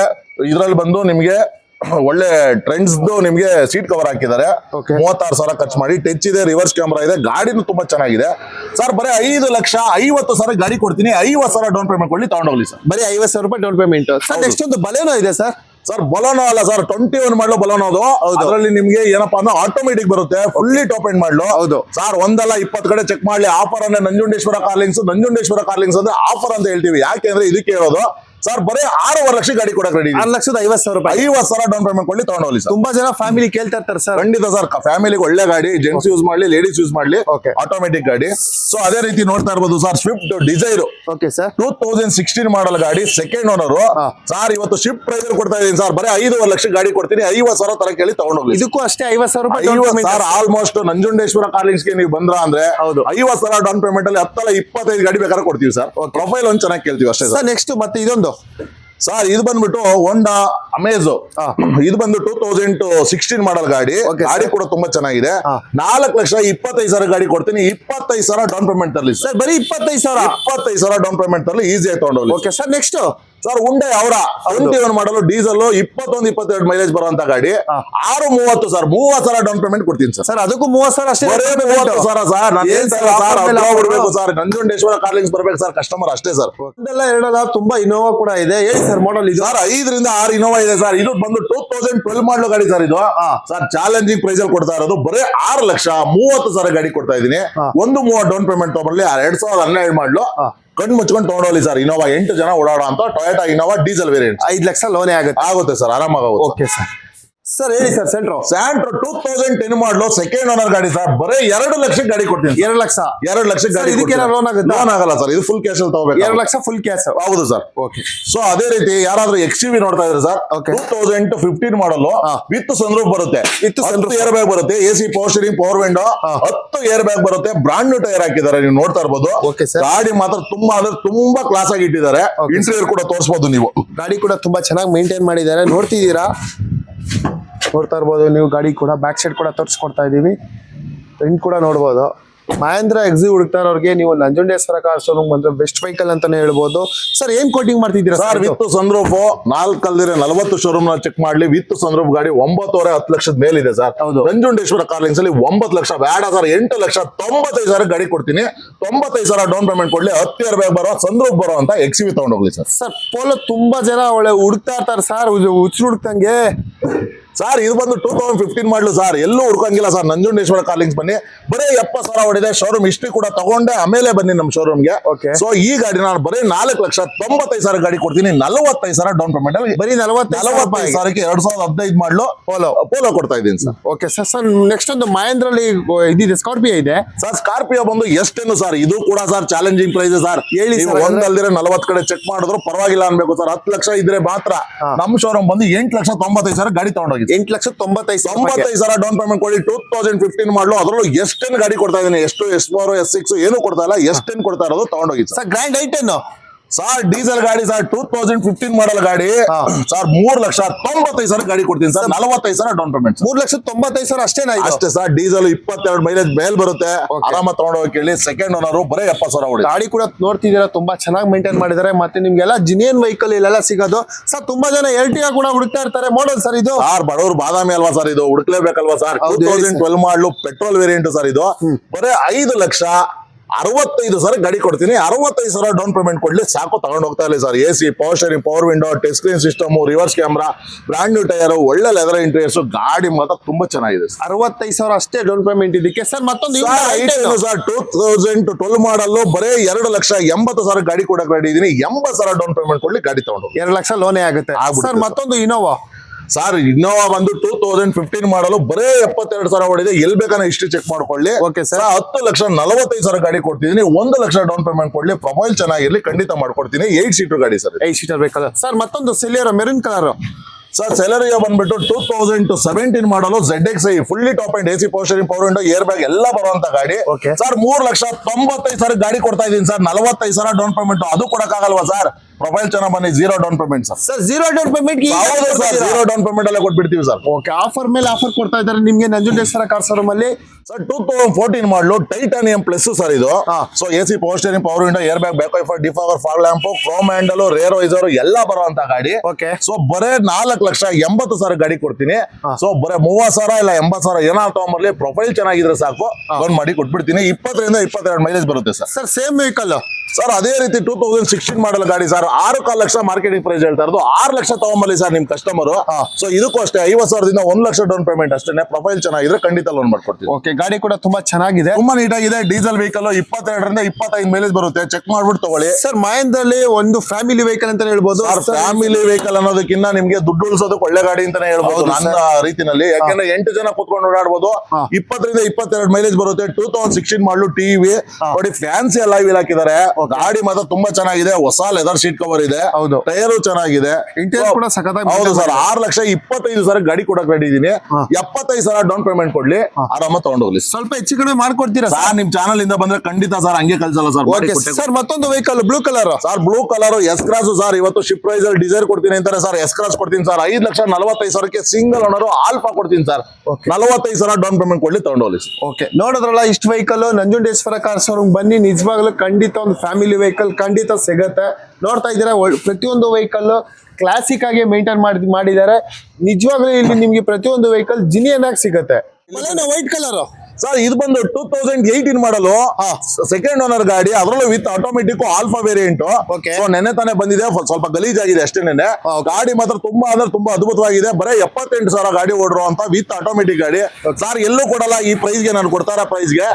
ಇದರಲ್ಲಿ ಬಂದು ನಿಮ್ಗೆ *coughs* ಒಳ್ಳೆ ಟ್ರೆಂಡ್ಸ್ ನಿಮ್ಗೆ ಸೀಟ್ ಕವರ್ ಹಾಕಿದ್ದಾರೆ. ಮೂವತ್ತಾರು ಸಾವಿರ ಖರ್ಚು ಮಾಡಿ. ಟಚ್ ಇದೆ ರಿವರ್ಸ್ ಕ್ಯಾಮ್ರಾ ಇದೆ ಗಾಡಿನೂ ತುಂಬಾ ಚೆನ್ನಾಗಿದೆ. ಸರ್ ಬರೀ ಐದು ಲಕ್ಷ ಐವತ್ತು ಸಾವಿರ ಗಾಡಿ ಕೊಡ್ತೀನಿ. ಐವತ್ತು ಸಾವಿರ ಡೌನ್ ಪೇಮೆಂಟ್ ಕೊಡ್ಲಿ ತಗೊಂಡೋಗ್ಲಿ ಸರ್ ಬರೀ ಐವತ್ತು ಸಾವಿರ ರೂಪಾಯಿ ಡೌನ್ ಪೇಮೆಂಟ್ ಸರ್. ನೆಕ್ಸ್ಟ್ ಒಂದು ಬಲೇನೋ ಇದೆ ಸರ್ ಸರ್ ಬಲೋನೋ ಅಲ್ಲ sir twenty one model Baleno ಅದು. ಅದರಲ್ಲಿ ನಿಮ್ಗೆ ಏನಪ್ಪಾ ಅಂದ್ರೆ ಆಟೋಮೆಟಿಕ್ ಬರುತ್ತೆ. Fully top end model. ಹೌದು. ಸರ್ ಒಂದಲ್ಲ ಇಪ್ಪತ್ತು ಕಡೆ ಚೆಕ್ ಮಾಡ್ಲಿ. ಆಫರ್ ಅಂದ್ರೆ ನಂಜುಂಡೇಶ್ವರ ಕಾರ್ಲಿಂಗ್ಸ್ ನಂಜುಂಡೇಶ್ವರ ಕಾರ್ಲಿಂಗ್ಸ್ ಅಂದ್ರೆ ಆಫರ್ ಅಂತ ಹೇಳ್ತೀವಿ. ಯಾಕೆ ಅಂದ್ರೆ ಇದಕ್ಕೆ ಹೇಳೋದು ಸರ್ ಬರೀ ಆರೂವರೆ ಲಕ್ಷ ಗಾಡಿ ಕೊಡಕ್ ರೆಡಿ ಆರು ಲಕ್ಷದ ಐವತ್ತು ಸಾವಿರ ರೂಪಾಯಿ. ಐವತ್ತು ಸಾವಿರ ಡೌನ್ ಪೇಮೆಂಟ್ ಕೊಡ್ಲಿ ತಗೊಂಡೋಗ್ಲಿ ಸರ್. ತುಂಬಾ ಜನ ಫ್ಯಾಮಿಲಿ ಕೇಳ್ತಾ ಇರ್ತಾರೆ ಸರ್. ಖಂಡಿತ ಸರ್ ಫ್ಯಾಮಿಲಿಗೆ ಒಳ್ಳೆ ಗಾಡಿ ಜೆಂಟ್ಸ್ ಯೂಸ್ ಮಾಡ್ಲಿ ಲೇಡೀಸ್ ಯೂಸ್ ಮಾಡ್ಲಿ ಓಕೆ ಆಟೋಮೆಟಿಕ್ ಗಾಡಿ. ಸೊ ಅದೇ ರೀತಿ ನೋಡ್ತಾ ಇರ್ಬೋದು sir Swift Dzire okay sir two thousand sixteen model ಗಾಡಿ ಸೆಕೆಂಡ್ ಓನರ್. ಸರ್ ಇವತ್ತು ಶಿಫ್ಟ್ ಪ್ರೈಸ್ ಕೊಡ್ತಾ ಇದೀನಿ ಸರ್. ಬರೀ ಐದೂವರೆ ಲಕ್ಷ ಗಾಡಿ ಕೊಡ್ತೀನಿ ಐವತ್ತು ಸಾವಿರ ತರ ಕೇಳಿ ತಗೊಂಡೋಗ್ಲಿ ಇದಕ್ಕೂ ಅಷ್ಟೇ ಐವತ್ತು ಸಾವಿರ ರೂಪಾಯಿ ಸರ್ ಆಲ್ಮೋಸ್ಟ್ ನಂಜುಂಡೇಶ್ವರ ಕಾಲೇಜ್ಗೆ ಗೆ ನೀವು ಬಂದ್ರ ಅಂದ್ರೆ ಹೌದು. ಐವತ್ತು ಸಾವಿರ ಡೌನ್ ಪೇಮೆಂಟ್ ಅಲ್ಲಿ ಹತ್ತಲ್ಲ ಇಪ್ಪತ್ತೈದು ಗಾಡಿ ಬೇಕಾದ್ರೆ ಕೊಡ್ತೀವಿ ಸರ್. ಪ್ರೊಫೈಲ್ ಒಂದು ಚೆನ್ನಾಗಿ ಕೇಳ್ತೀವಿ ಅಷ್ಟೇ ಸರ್. ನೆಕ್ಸ್ಟ್ ಮತ್ತೆ ಇದೊಂದು. ಸರ್ ಇದು ಬಂದ್ಬಿಟ್ಟು ಹೋಂಡಾ ಅಮೇಜ್ ಇದು ಬಂದು ಟೂ ತೌಸಂಡ್ ಸಿಕ್ಸ್ಟೀನ್ ಮಾಡಲ್ ಗಾಡಿ. ಗಾಡಿ ಕೂಡ ತುಂಬಾ ಚೆನ್ನಾಗಿದೆ. ನಾಲ್ಕು ಲಕ್ಷ ಇಪ್ಪತ್ತೈದು ಸಾವಿರ ಗಾಡಿ ಕೊಡ್ತೀನಿ. ಇಪ್ಪತ್ತೈದು ಸಾವಿರ ಡೌನ್ ಪೇಮೆಂಟ್ ತರಲಿ ಸರ್ ಬರೀ ಇಪ್ಪತ್ತೈದು ಸಾವಿರ? ಇಪ್ಪತ್ತೈದು ಸಾವಿರ ಡೌನ್ ಪೇಮೆಂಟ್ ತರಲಿ ಈಸಿ ತಗೊಂಡೋಗ್ಲಿ ಓಕೆ ಸರ್ ನೆಕ್ಸ್ಟ್ ಸರ್ ಉಂಡೆ ಅವರ ಒನ್ ಮಾಡಲು ಡೀಸೆಲ್ ಇಪ್ಪತ್ತೊಂದು ಇಪ್ಪತ್ತೆರಡು ಮೈಲೇಜ್ ಬರುವಂತ ಗಾಡಿ. ಆರು ಮೂವತ್ತು ಸರ್ ಮೂವತ್ತು ಸಾವಿರ ಡೌನ್ ಪೇಮೆಂಟ್ ಕೊಡ್ತೀನಿ ಸರ್. ಸರ್ ಅದಕ್ಕೂ ಮೂವತ್ತು ಸಾವಿರ ಅಷ್ಟೇ ಬರೇ ಮೂವತ್ತು ಸಾವಿರ ಸರ್. ನಾನು ಸರ್? ಬಿಡ್ಬೇಕು ನಂಜುಂಡೇಶ್ವರ ಕಾರ್ಲಿಂಗ್ಸ್ ಬರ್ಬೇಕು ಸರ್ ಕಸ್ಟಮರ್ ಅಷ್ಟೇ ಸರ್. ಇದೆಲ್ಲ ಎರಡಲ್ಲ ತುಂಬಾ ಇನೋವಾ ಕೂಡ ಇದೆ. ಹೇಳಿ ಸರ್ ಮಾಡಲ್ ಇದು. ಸರ್ ಐದರಿಂದ ಆರು ಇನೋವಾ ಇದೆ ಸರ್. ಇದು ಬಂದು ಟೂ ತೌಸಂಡ್ ಟ್ವೆಲ್ ಮಾಡಲು ಗಾಡಿ ಸರ್ ಇದು. ಸರ್ ಚಾಲೆಂಜಿಂಗ್ ಪ್ರೈಸ್ ಅಲ್ಲಿ ಕೊಡ್ತಾ ಇರೋದು. ಬರೀ ಆರು ಲಕ್ಷ ಮೂವತ್ತು ಸಾವಿರ ಗಾಡಿ ಕೊಡ್ತಾ ಇದೀನಿ. ಒಂದು ಮೂವತ್ತು ಡೌನ್ ಪೇಮೆಂಟ್ ತಗೊಳ್ಳಿ ಎರಡ್ ಸಾವಿರದ ಹನ್ನೆರಡು ಮಾಡ್ಲು. ಹಾ. ಕಣ್ಣು ಮುಚ್ಕೊಂಡು ತಗೊಂಡೋಗ್ಲಿ ಸರ್ ಇನೋವಾ ಎಂಟು ಜನ ಓಡಾಡೋ ಅಂತ ಟೊಯೋಟಾ ಇನೋವಾ ಡೀಸೆಲ್ ವೇರಿಯಂಟ್ ಐದು ಲಕ್ಷ ಲೋನೇ ಆಗುತ್ತೆ. ಆಗುತ್ತೆ ಸರ್ ಆರಾಮಾಗುತ್ತೆ ಓಕೆ ಸರ್ ಸರ್ ಹೇಳಿ sir Santro Santro two thousand ten model second owner ಗಾಡಿ ಸರ್. ಬರೀ ಎರಡು ಲಕ್ಷ ಗಾಡಿ ಕೊಡ್ತೀನಿ. ಎರಡು ಲಕ್ಷ. ಎರಡು ಲಕ್ಷ ಗಾಡಿ ಇದಕ್ಕೆ ಲೋನ್ ಆಗುತ್ತೆ? ಲೋನ್ ಆಗಲ್ಲ ಸರ್. ಇದು ಫುಲ್ ಕ್ಯಾಶ್ ಅಲ್ಲಿ ತಗೋಬೇಕು? ಎರಡು ಲಕ್ಷ ಫುಲ್ ಕ್ಯಾಶ್ ಹೌದು ಸರ್. ಓಕೆ ಸೊ ಅದೇ ರೀತಿ ಯಾರಾದ್ರೂ ಎಕ್ಸ್ ವಿ ನೋಡ್ತಾ ಇದ್ರೆ sir. Two thousand fifteen model. With sunroof ಬರುತ್ತೆ. With ಸನ್ರೂಫ್ ಏರ್ ಬ್ಯಾಗ್ ಬರುತ್ತೆ. A C power steering power window. ಹತ್ತು ಏರ್ ಬ್ಯಾಗ್ ಬರುತ್ತೆ. ಬ್ರಾಂಡ್ ನ್ಯೂ ಟೈರ್ ಹಾಕಿದ್ದಾರೆ ನೀವು ನೋಡ್ತಾ ಇರ್ಬೋದು. ಓಕೆ ಸರ್ ಗಾಡಿ ಮಾತ್ರ ತುಂಬಾ ಅಂದ್ರೆ ತುಂಬಾ ಕ್ಲಾಸ್ ಆಗಿ ಇಟ್ಟಿದ್ದಾರೆ. ಇಂಟೀರಿಯರ್ ಕೂಡ ತೋರಿಸಬಹುದು ನೀವು. ಗಾಡಿ ಕೂಡ ತುಂಬಾ ಚೆನ್ನಾಗಿ ಮೇಂಟೈನ್ ಮಾಡಿದ್ದಾರೆ. ನೋಡ್ತಿದ್ದೀರಾ? ನೋಡ್ತಾ ಇರ್ಬೋದು ನೀವು ಗಾಡಿ ಕೂಡ ಬ್ಯಾಕ್ ಸೈಡ್ ಕೂಡ ತೋರಿಸ್ಕೊಡ್ತಾ ಇದ್ದೀವಿ. ಫ್ರೆಂಟ್ ಕೂಡ ನೋಡ್ಬೋದು. ಮಹೇಂದ್ರ ಎಕ್ಸಿ ಹುಡುಕ್ತಾ ಇರೋರಿಗೆ ನೀವು ನಂಜುಂಡೇಶ್ವರ ಕಾರ್ ಶೋರೂಮ್ ಬಂದ್ರೆ ಬೆಸ್ಟ್ ವೆಹಿಕಲ್ ಅಂತಾನೆ ಹೇಳ್ಬೋದು. ಸರ್ ಏನ್ ಕೋಟಿಂಗ್ ಮಾಡ್ತಿದ್ದೀರಾ ಸರ್ ವಿತ್ ವಿತ್ ನಾಲ್ಕು ಅಲ್ದಿರ ನಲವತ್ತು ಶೋರೂಮ್ನ ಚೆಕ್ ಮಾಡ್ಲಿ. ವಿತ್ ಸನ್ರೂಫ್ ಗಾಡಿ ಒಂಬತ್ತುವರೆ ಹತ್ತು ಲಕ್ಷದ ಮೇಲಿದೆ ಸರ್. ನಂಜುಂಡೇಶ್ವರ ಕಾರ್ಲಿಂಗ್ಸ್ ಅಲ್ಲಿ ಒಂಬತ್ತು ಲಕ್ಷ ಬೇಡ ಸರ್ ಎಂಟು ಲಕ್ಷ ತೊಂಬತ್ತೈದು ಸಾವಿರ ಗಾಡಿ ಕೊಡ್ತೀನಿ. ತೊಂಬತ್ತೈದು ಸಾವಿರ ಡೌನ್ ಪೇಮೆಂಟ್ ಕೊಡ್ಲಿ ಹತ್ತು ಇರ ಬೇಗ ಬರೋ ಸನ್ರೂಫ್ ಬರೋ ಅಂತ ಎಕ್ಸಿವಿ ತಗೊಂಡೋಗ್ಲಿ ಸರ್ ಸರ್ ಪೋಲೋ ತುಂಬಾ ಜನ ಒಳ್ಳೆ ಹುಡುಕ್ತಾ ಇರ್ತಾರೆ ಸರ್ ಹುಚ್ಚು ಹುಡುಕ್ತಂಗೆ ಸರ್ ಇದು ಬಂದು two thousand fifteen model sir ಎಲ್ಲೂ ಹುಡ್ಕಂಗಿಲ್ಲ ಸರ್ ನಂಜುಂಡೇಶ್ವರ ಕಾರ್ಲಿಂಗ್ಸ್ ಬನ್ನಿ. ಬರೀ ಎಪ್ಪ ಸಾವಿರ ಹೊಡಿದೆ. ಶೋರೂಮ್ ಹಿಸ್ಟ್ರಿ ಕೂಡ ತಗೊಂಡೆ. ಆಮೇಲೆ ಬನ್ನಿ ನಮ್ಮ ಶೋರೂಮ್ಗೆ ಓಕೆ ಸೊ ಈ ಗಾಡಿ ನಾನು ಬರೀ ನಾಲ್ಕು ಲಕ್ಷ ತೊಂಬತ್ತೈದು ಸಾವಿರ ಗಾಡಿ ಕೊಡ್ತೀನಿ. ನಲವತ್ತೈದು ಸಾವಿರ ಡೌನ್ ಪೇಮೆಂಟ್ ಅಲ್ಲಿ. ಬರೀ ನಲವತ್ತೈದು ಸಾವಿರಕ್ಕೆ ಎರಡ್ ಸಾವಿರದ ಹದಿನೈದು ಮಾಡ್ಲು. ಪೋಲೋ ಪೋಲೋ ಕೊಡ್ತಾ ಇದ್ದೀನಿ sir okay sir sir next ಒಂದು ಮಹೇಂದ್ರಲ್ಲಿ ಇದಿದೆ ಸ್ಕಾರ್ಪಿಯೋ ಇದೆ. ಸರ್ ಸ್ಕಾರ್ಪಿಯೋ ಬಂದು ಎಷ್ಟೇನು ಸರ್ ಇದು ಕೂಡ ಸರ್ ಚಾಲೆಂಜಿಂಗ್ ಪ್ರೈಸ್ ಸರ್ ಹೇಳಿ ಒಂದಲ್ದಿರ ನಲವತ್ತು ಕಡೆ ಚೆಕ್ ಮಾಡಿದ್ರು ಪರವಾಗಿಲ್ಲ ಅನ್ಬೇಕು ಸರ್ ಹತ್ತು ಲಕ್ಷ ಇದ್ರೆ ಮಾತ್ರ. ನಮ್ಮ ಶೋರೂಮ್ ಬಂದು ಎಂಟು ಲಕ್ಷ ತೊಂಬತ್ತೈದು ಸಾವಿರ ಗಾಡಿ ತಗೊಂಡೋಗಿ ಎಂಟು ಲಕ್ಷ ತೊಂಬತ್ತೈದು ತೊಂಬತ್ತೈದು ಸಾವಿರ ಡೌನ್ ಪೇಮೆಂಟ್ ಕೊಡಿ. ಟೂ ತೌಸಂಡ್ ಫಿಫ್ಟೀನ್ ಮಾಡಲು ಅದರಲ್ಲೂ ಎಷ್ಟೇನು ಗಾಡಿ ಕೊಡ್ತಾ ಇದ್ದೀನಿ? ಎಷ್ಟು ಎಸ್ ಫೋರ್ ಎಸ್ ಸಿಕ್ಸ್ ಏನು ಕೊಡ್ತಾ ಇಲ್ಲ. ಎಷ್ಟೇನು ಕೊಡ್ತಾ ಇರೋದು ತಗೊಂಡೋಗಿ sir grand i ten sir diesel ಗಾಡಿ sir two thousand fifteen model ಗಾಡಿ. ಸರ್ ಮೂರ್ ಲಕ್ಷ ತೊಂಬತ್ತೈದು ಸಾವಿರ ಗಾಡಿ ಕೊಡ್ತೀನಿ ಸರ್. ನಲವತ್ತೈದು ಸಾವಿರ ಡೌನ್ ಪೇಮೆಂಟ್ ಮೂರ್ ಲಕ್ಷ ತೊಂಬತ್ತೈದು ಸಾವಿರ ಅಷ್ಟೇನಾ ಅಷ್ಟೇ ಸರ್ ಡೀಸೆಲ್ ಇಪ್ಪತ್ತೆರಡು ಮೈಲೇಜ್ ಮೇಲ್ ಬರುತ್ತೆ. ಆರಾಮ ತಗೊಂಡು ಹೋಗಿ ಕೇಳಿ ಸೆಕೆಂಡ್ ಓನರ್ ಬರೀ ಎಪ್ಪತ್ತು ಸಾವಿರ ಹೊಡಿ ಗಾಡಿ ಕೂಡ ನೋಡ್ತಿದ್ದೀರಾ ತುಂಬಾ ಚೆನ್ನಾಗಿ ಮೇಂಟೈನ್ ಮಾಡಿದ್ದಾರೆ. ಮತ್ತೆ ನಿಮ್ಗೆಲ್ಲ ಜಿನಿಯನ್ ವೆಹಿಕಲ್ ಇಲ್ಲೆಲ್ಲ ಸಿಗೋದು. ಸರ್ ತುಂಬಾ ಜನ ಎಲ್ ಟಿ ಕೂಡ ಹುಡುಕ್ತಾ ಇರ್ತಾರೆ. ಮಾಡಲ್ ಸರ್ ಇದು? ಸರ್ ಬಡವರು ಬಾದಾಮಿ ಅಲ್ವಾ ಸರ್ ಇದು? ಹುಡುಕ್ಲೇಬೇಕಲ್ವಾ sir? Two thousand twelve model petrol variant sir ಇದು. ಬರೀ ಐದು ಲಕ್ಷ ಅರವತ್ತೈದು ಸಾವಿರ ಗಾಡಿ ಕೊಡ್ತೀನಿ. ಅರವತ್ತೈದು ಸಾವಿರ ಡೌನ್ ಪೇಮೆಂಟ್ ಕೊಡ್ಲಿ. ಸಾಕು ತಗೊಂಡು ಹೋಗ್ತಾ ಇಲ್ಲ sir. A C power steering power window touch screen system reverse camera brand new tyre ಒಳ್ಳೆ ಲೆದರ್ ಇಂಟೀರಿಯರ್ಸ್ ಗಾಡಿ ಮಾತ್ರ ತುಂಬಾ ಚೆನ್ನಾಗಿದೆ ಸರ್. ಅರವತ್ತೈದು ಸಾವಿರ ಅಷ್ಟೇ ಡೌನ್ ಪೇಮೆಂಟ್ ಇದಕ್ಕೆ ಸರ್ ಮತ್ತೊಂದು Hyundai i10. Sir two thousand twelve model ಬರೀ ಎರಡು ಲಕ್ಷ ಎಂಬತ್ತು ಸಾವಿರ ಗಾಡಿ ಕೊಡಕ್ ರೆಡಿ ಇದೀನಿ. ಎಂಬತ್ತು ಸಾವಿರ ಡೌನ್ ಪೇಮೆಂಟ್ ಕೊಡ್ಲಿ ಗಾಡಿ ತಗೊಂಡು ಹೋಗಿ ಎರಡು ಲಕ್ಷ ಲೋನೇ ಆಗುತ್ತೆ. ಸರ್. ಮತ್ತೊಂದು ಇನೋವಾ ಸರ್ ಇನ್ನೋವಾ ಬಂದು ಟೂ ತೌಸಂಡ್ ಫಿಫ್ಟೀನ್ ಮಾಡಲು ಬರೇ ಎಪ್ಪತ್ತೆರಡು ಸಾವಿರ ಹೊಡಿದೆ ಎಲ್ ಬೇಕಾದ್ರೆ ಇಷ್ಟು ಚೆಕ್ ಮಾಡ್ಕೊಳ್ಳಿ. ಓಕೆ ಸರ್, ಹತ್ತು ಲಕ್ಷ ನಲವತ್ತೈದು ಸಾವಿರ ಗಾಡಿ ಕೊಡ್ತಿದ್ದೀನಿ. ಒಂದು ಲಕ್ಷ ಡೌನ್ ಪೇಮೆಂಟ್ ಕೊಡಲಿ. ಪ್ರೊಫೈಲ್ ಚೆನ್ನಾಗಿರ್ಲಿ ಖಂಡಿತ ಮಾಡ್ಕೊಡ್ತೀನಿ. ಏಟ್ ಸೀಟರ್ ಗಾಡಿ ಸರ್ ಏಟ್ ಸೀಟರ್ ಬೇಕಲ್ಲ ಸರ್ ಮತ್ತೊಂದು ಸಿಲಿಯರ್ ಮೆರಿನ್ ಕಲರ್ ಸರ್ ಸೆಲರಿಯ ಬಂದ್ಬಿಟ್ಟು two thousand two seventeen model Z X I fully top end A C C power steering power window air bag ಎಲ್ಲ ಬರುವಂತ ಗಾಡಿ. ಸರ್ ಮೂರ್ ಲಕ್ಷ ತೊಂಬತ್ತೈದು ಸಾವಿರ ಗಾಡಿ ಕೊಡ್ತಾ ಇದೀನಿ ಸರ್ ನಲವತ್ತೈದು ಸಾವಿರ ಡೌನ್ ಪೇಮೆಂಟ್ ಅದು ಕೊಡಕ್ಕಾಗಲ್ವಾ ಸರ್ ಪ್ರೊಫೈಲ್ ಚೆನ್ನಾಗಿ ಬನ್ನಿ zero down payment sir. Sir zero down payment zero down payment ಅಲ್ಲೇ ಕೊಟ್ಬಿಡ್ತೀವಿ ಸರ್. ಓಕೆ ಆಫರ್ ಮೇಲೆ ಆಫರ್ ಕೊಡ್ತಾ ಇದ್ದಾರೆ ನಿಮಗೆ ನಂಜುಂಡೇಶ್ವರ ಕಾರ್ ಶೋರೂಮ್ ಅಲ್ಲಿ. Sir two thousand fourteen model Titanium plus sir ಇದು. So A C power steering power window air bag back wiper defogger fog lamp chrome handle rear visor ಎಲ್ಲ ಬರುವಂತ ಗಾಡಿ. Okay so ಬರೇ ನಾಲ್ಕು ಲಕ್ಷ ಎಂಬತ್ತು ಸಾವಿರ ಗಾಡಿ ಕೊಡ್ತೀನಿ. ಸೊ ಬರೇ ಮೂವತ್ ಸಾವಿರ ಇಲ್ಲ ಎಂಬತ್ತು ಸಾವಿರ ಏನಾದ್ರು ತಗೊಂಬರ್ಲಿ ಪ್ರೊಫೈಲ್ ಚೆನ್ನಾಗಿದ್ರೆ ಸಾಕು. ಲೋನ್ ಮಾಡಿ ಕೊಟ್ಬಿಡ್ತೀನಿ. ಇಪ್ಪತ್ತರಿಂದ ಇಪ್ಪತ್ತೆರಡು ಮೈಲೇಜ್ ಬರುತ್ತೆ sir. Sir same vehicle sir ಅದೇ ರೀತಿ ಟೂ ತೌಸಂಡ್ ಸಿಕ್ಸ್ಟೀನ್ ಮಾಡಲ್ ಗಾಡಿ ಸರ್ ಆರು ಕಾಲು ಲಕ್ಷ ಮಾರ್ಕೆಟಿಂಗ್ ಪ್ರೈಸ್ ಹೇಳ್ತಾ ಇರೋದು. ಆರು ಲಕ್ಷ ತಗೊಂಬಲ್ಲಿ ಸರ್ ನಿಮ್ ಕಸ್ಟಮರ್ ಸೊ ಇದಕ್ಕೂ ಅಷ್ಟೇ ಐವತ್ತು ಸಾವಿರದಿಂದ ಒಂದ್ ಲಕ್ಷ ಡೌನ್ ಪೇಮೆಂಟ್ ಅಷ್ಟೇ ಪ್ರೊಫೈಲ್ ಚೆನ್ನಾಗಿದ್ರೆ ಖಂಡಿತ ಲೋನ್ ಮಾಡ್ಕೊಡ್ತೀವಿ. ಓಕೆ ಗಾಡಿ ಕೂಡ ತುಂಬಾ ಚೆನ್ನಾಗಿದೆ. ತುಂಬಾ ನೀಟಾಗಿದೆ ಡೀಸೆಲ್ ವೆಹಿಕಲ್ ಇಪ್ಪತ್ತೆರಡರಿಂದ ಇಪ್ಪತ್ತೈದು ಮೈಲೇಜ್ ಬರುತ್ತೆ. ಚೆಕ್ ಮಾಡ್ಬಿಟ್ಟು ತಗೊಳ್ಳಿ. ಸರ್ ಮಾಯಂದಲ್ಲಿ ಒಂದು ಫ್ಯಾಮಿಲಿ ವೆಹಿಕಲ್ ಅಂತ ಹೇಳ್ಬೋದು. ಫ್ಯಾಮಿಲಿ ವೆಹಿಕಲ್ ಅನ್ನೋದಕ್ಕಿಂತ ನಿಮ್ಗೆ ದುಡ್ಡು ಉಳಿಸೋದಕ್ಕೆ ಒಳ್ಳೆ ಗಾಡಿ ಅಂತಾನೆ ಹೇಳ್ಬೋದು ನನ್ನ ರೀತಿನಲ್ಲಿ. ಯಾಕಂದ್ರೆ ಎಂಟು ಜನ ಕುತ್ಕೊಂಡು ಓಡಾಡಬಹುದು. ಇಪ್ಪತ್ತರಿಂದ ಇಪ್ಪತ್ತೆರಡು ಮೈಲೇಜ್ ಬರುತ್ತೆ. Two thousand sixteen model TV ನೋಡಿ ಫ್ಯಾನ್ಸಿ ಎಲ್ಲ ವೀಲ್ ಹಾಕಿದ್ದಾರೆ. ಗಾಡಿ ಮಾತ್ರ ತುಂಬಾ ಚೆನ್ನಾಗಿದೆ. ಹೊಸ ಲೆದರ್ ಶೀಟ್ ಕವರ್ ಇದೆ. ಹೌದು. ಟೈರ್ ಚೆನ್ನಾಗಿದೆ. ಇಂಟೀರಿಯರ್ ಕೂಡ ಸಖತ್ತಾಗಿ ಹೌದು ಸರ್ ಆರ್ ಲಕ್ಷ ಇಪ್ಪತ್ತೈದು ಸಾವಿರ ಗಾಡಿ ಕೊಡಕ್ ರೆಡಿ ಇದೀನಿ. ಎಪ್ಪತ್ತೈದು ಸಾವಿರ ಡೌನ್ ಪೇಮೆಂಟ್ ಕೊಡ್ಲಿ. ಆರಾಮ ತಗೊಂಡೋಗ್ಲಿ ಸ್ವಲ್ಪ ಹೆಚ್ಚು ಕಡಿಮೆ ಮಾಡ್ಕೊಡ್ತೀರಾ ಸರ್ ನಿಮ್ ಚಾನಲ್ ಇಂದ ಬಂದ್ರೆ ಖಂಡಿತ ಸರ್ ಹಂಗೆ ಕಲ್ಸಲ್ಲ ಸರ್. ಸರ್ ಮತ್ತೊಂದು vehicle blue colour sir blue colour S cross sir ಇವತ್ತು ಶಿಪ್ ಪ್ರೈಸ್ ಅಲ್ಲಿ ಡಿಸೈರ್ ಕೊಡ್ತೀನಿ ಅಂತಾರೆ ಸರ್ ಎಸ್ ಕ್ರಾಸ್ ಕೊಡ್ತೀನಿ ಸರ್. ಐದು ಲಕ್ಷ ನಲವತ್ತೈದು ಸಾವಿರಕ್ಕೆ ಸಿಂಗಲ್ ಓನರ್ ಆಲ್ಫಾ ಕೊಡ್ತೀನಿ ಸರ್. ನಲವತ್ತೈದು ಸಾವಿರ ಡೌನ್ ಪೇಮೆಂಟ್ ಕೊಡ್ಲಿ ತಗೊಂಡೋಗ್ಲಿ ಓಕೆ ನೋಡಿದ್ರಲ್ಲ ಇಷ್ಟು ವೆಹಿಕಲ್ ನಂಜುಂಡೇಶ್ವರ ಕಾರ್ ಶೋರೂಮ್ ಬನ್ನಿ. ನಿಜವಾಗ್ಲೂ ಖಂಡಿತ ಒಂದು ಫ್ಯಾಮಿಲಿ ವೆಹಿಕಲ್ ಖಂಡಿತ ಸಿಗುತ್ತೆ. ನೋಡ್ತಾ ಇದ್ದೀರಾ ಪ್ರತಿಯೊಂದು ವೆಹಿಕಲ್ ಕ್ಲಾಸಿಕ್ ಆಗಿ ಮೇಂಟೈನ್ ಮಾಡಿ ಮಾಡಿದ್ದಾರೆ. ನಿಜವಾಗ್ಲೂ ಇಲ್ಲಿ ನಿಮ್ಗೆ ಪ್ರತಿಯೊಂದು ವೆಹಿಕಲ್ ಜಿನಿಯನ್ ಆಗಿ ಸಿಗತ್ತೆ. ವೈಟ್ ಕಲರ್ ಸರ್ ಇದು ಬಂದು two thousand eighteen model second owner ಗಾಡಿ ಅದರಲ್ಲೂ ವಿತ್ ಆಟೋಮೆಟಿಕ್ ಆಲ್ಫಾ ವೇರಿಯಂಟ್ ನೆನೆ ತಾನೇ ಬಂದಿದೆ ಸ್ವಲ್ಪ ಸ್ವಲ್ಪ ಗಲೀಜಾಗಿದೆ ಅಷ್ಟೇ ನೆನೆ ಗಾಡಿ ಮಾತ್ರ ತುಂಬಾ ಅಂದ್ರೆ ತುಂಬಾ ಅದ್ಭುತವಾಗಿದೆ. ಬರೀ ಎಪ್ಪತ್ತೆಂಟು ಸಾವಿರ ಗಾಡಿ ಓಡಿರೋ ಅಂತ ವಿತ್ ಆಟೋಮೆಟಿಕ್ ಗಾಡಿ. ಸರ್ ಎಲ್ಲೂ ಕೊಡಲ್ಲ ಈ ಪ್ರೈಸ್ಗೆ ನಾನು ಕೊಡ್ತಾರ ಪ್ರೈಸ್ಗೆ.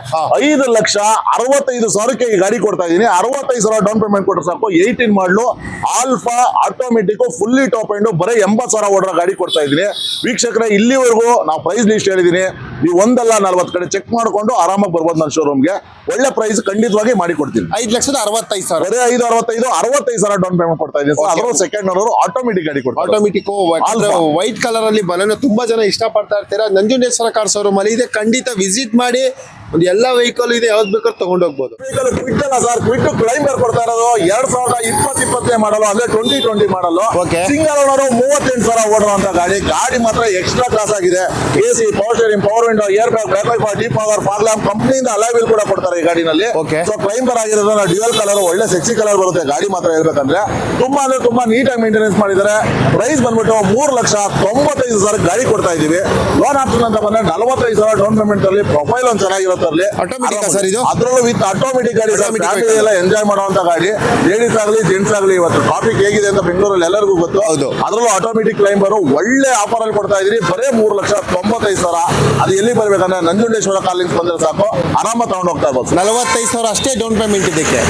ಐದು ಲಕ್ಷ ಅರವತ್ತೈದು ಸಾವಿರಕ್ಕೆ ಈ ಗಾಡಿ ಕೊಡ್ತಾ ಇದೀನಿ ಅರವತ್ತೈದು ಸಾವಿರ ಡೌನ್ ಪೇಮೆಂಟ್ ಕೊಟ್ಟರೆ ಸಾಕು. Eighteen model Alpha automatic fully top end ಬರೀ ಎಂಬತ್ತು ಸಾವಿರ ಓಡ್ರೋ ಗಾಡಿ ಕೊಡ್ತಾ ಇದೀನಿ ವೀಕ್ಷಕರೇ ಇಲ್ಲಿವರೆಗೂ ನಾವು ಪ್ರೈಸ್ ಲಿಸ್ಟ್ ಹೇಳಿದೀನಿ ನೀವು ಒಂದಲ್ಲ ನಲ್ವತ್ತು ಕಡೆ ಚೆಕ್ ಮಾಡ್ಕೊಂಡು ಆರಾಮಾಗಿ ಬರ್ಬೋದು ನನ್ನ ಶೋರೂಮ್ಗೆ ಒಳ್ಳೆ ಪ್ರೈಸ್ ಖಂಡಿತವಾಗಿ ಮಾಡಿ ಕೊಡ್ತೀನಿ ಐದು ಲಕ್ಷದ ಅರವತ್ತೈದು ಸಾವಿರ. ಬರೀ ಐದು ಅರವತ್ತೈದು ಅರವತ್ತೈದು ಸಾವಿರ ಡೌನ್ ಪೇಮೆಂಟ್ ಕೊಡ್ತಾ ಇದ್ದೀನಿ. ಸೆಕೆಂಡ್ ಅವರು ಆಟೋಮೆಟಿಕ್ ಗಾಡಿ ಕೊಡ್ತಾರೆ. ಆಟೋಮೆಟಿಕ್. ವೈಟ್ ಕಲರ್ ಅಲ್ಲಿ ಬಲೂನ್ ತುಂಬಾ ಜನ ಇಷ್ಟಪಡ್ತಾ ಇರ್ತೀರಾ. ನಂಜುಂಡೇಶ್ವರ ಕಾರ್ ಶೋರೂಮ್ ಅಲ್ಲಿ ಇದೆ. ಖಂಡಿತ ವಿಸಿಟ್ ಮಾಡಿ ಒಂದು ಎಲ್ಲ ವೆಹಿಕಲ್ ಇದೆ ಯಾವ್ದು ಬೇಕಾದ್ರೂ ತಗೊಂಡು ಹೋಗ್ಬೋದು. ವೆಹಿಕಲ್ ಕ್ವಿಟ್ ಅಲ್ಲ ಸರ್ ಕ್ವಿಟ್ ಕ್ಲೈಮರ್ ಕೊಡ್ತಾ ಇರೋದು ಎರಡ್ ಸಾವಿರದ ಇಪ್ಪತ್ ಇಪ್ಪತ್ತನೇ ಮಾಡಲು ಅಂದ್ರೆ twenty twenty model. Single owner ಮೂವತ್ತೆಂಟು ಸಾವಿರ ಓಡುವಂತ ಗಾಡಿ. ಗಾಡಿ ಮಾತ್ರ ಎಕ್ಸ್ಟ್ರಾ ಕ್ಲಾಸ್ ಆಗಿದೆ. A C power steering power window air bag back bike deep power ಪಾರ್ಲಾಮ್ ಕಂಪ್ನಿಯಿಂದ ಅಲೈವಿಲ್ ಕೂಡ ಕೊಡ್ತಾರೆ ಈ ಗಾಡಿನಲ್ಲಿ. ಸೊ ಸೊ ಕ್ಲೈಮರ್ ಆಗಿರೋದ್ರಿಂದ ಡ್ಯುಯಲ್ ಕಲರ್ ಒಳ್ಳೆ ಸೆಕ್ಸಿ ಕಲರ್ ಬರುತ್ತೆ ಗಾಡಿ ಮಾತ್ರ ಹೇಳ್ಬೇಕಂದ್ರೆ. ತುಂಬಾ ಅಂದ್ರೆ ತುಂಬಾ ನೀಟಾಗಿ ಮೇಂಟೆನೆನ್ಸ್ ಮಾಡಿದ್ದಾರೆ. ಪ್ರೈಸ್ ಬಂದ್ಬಿಟ್ಟು ಮೂರು ಲಕ್ಷ ತೊಂಬತ್ತೈದು ಸಾವಿರ ಗಾಡಿ ಕೊಡ್ತಾ ಇದೀವಿ ಲೋನ್ ಆಪ್ಷನ್ ಅಂತ ಬಂದ್ರೆ ನಲವತ್ತೈದು ಸಾವಿರ ಡೌನ್ ಪೇಮೆಂಟ್ ಅಲ್ಲಿ ಪ್ರೊಫೈಲ್ ಒಂದು ಚೆನ್ನಾಗಿರುತ್ತೆ. Automatic ಆ ಇದು? ಅದರಲ್ಲೂ ವಿತ್ ಆಟೋಮೆಟಿಕ್ ಗಾಡಿ ಸರ್ ಫ್ಯಾಮಿಲಿ ಎಲ್ಲ ಎಂಜಾಯ್ ಮಾಡುವಂತ ಗಾಡಿ. ಲೇಡೀಸ್ ಆಗಲಿ ಜೆಂಟ್ಸ್ ಆಗಲಿ ಇವತ್ತು ಟ್ರಾಫಿಕ್ ಹೇಗಿದೆ ಅಂತ ಬೆಂಗಳೂರಲ್ಲಿ ಎಲ್ಲರಿಗೂ ಗೊತ್ತು. ಹೌದು. ಅದರಲ್ಲೂ ಆಟೋಮೆಟಿಕ್ ಕ್ಲೈಂಬರ್ ಒಳ್ಳೆ ಆಫರ್ ಅಲ್ಲಿ ಕೊಡ್ತಾ ಇದೀರಿ ಬರೇ ಮೂರು ಲಕ್ಷ ತೊಂಬತ್ತೈದು ಸಾವಿರ. ಅದು ಎಲ್ಲಿ ಬರ್ಬೇಕಂದ್ರೆ ನಂಜುಂಡೇಶ್ವರ ಕಾಲಿಂಗ್ ಬಂದ್ರೆ ಸಾಕು. ಆರಾಮ ತಗೊಂಡು ಹೋಗ್ತಾ ಇರ್ಬೋದು. ನಲವತ್ತೈದು ಸಾವಿರ ಅಷ್ಟೇ ಡೌನ್ ಪೇಮೆಂಟ್ ಇದಕ್ಕೆ.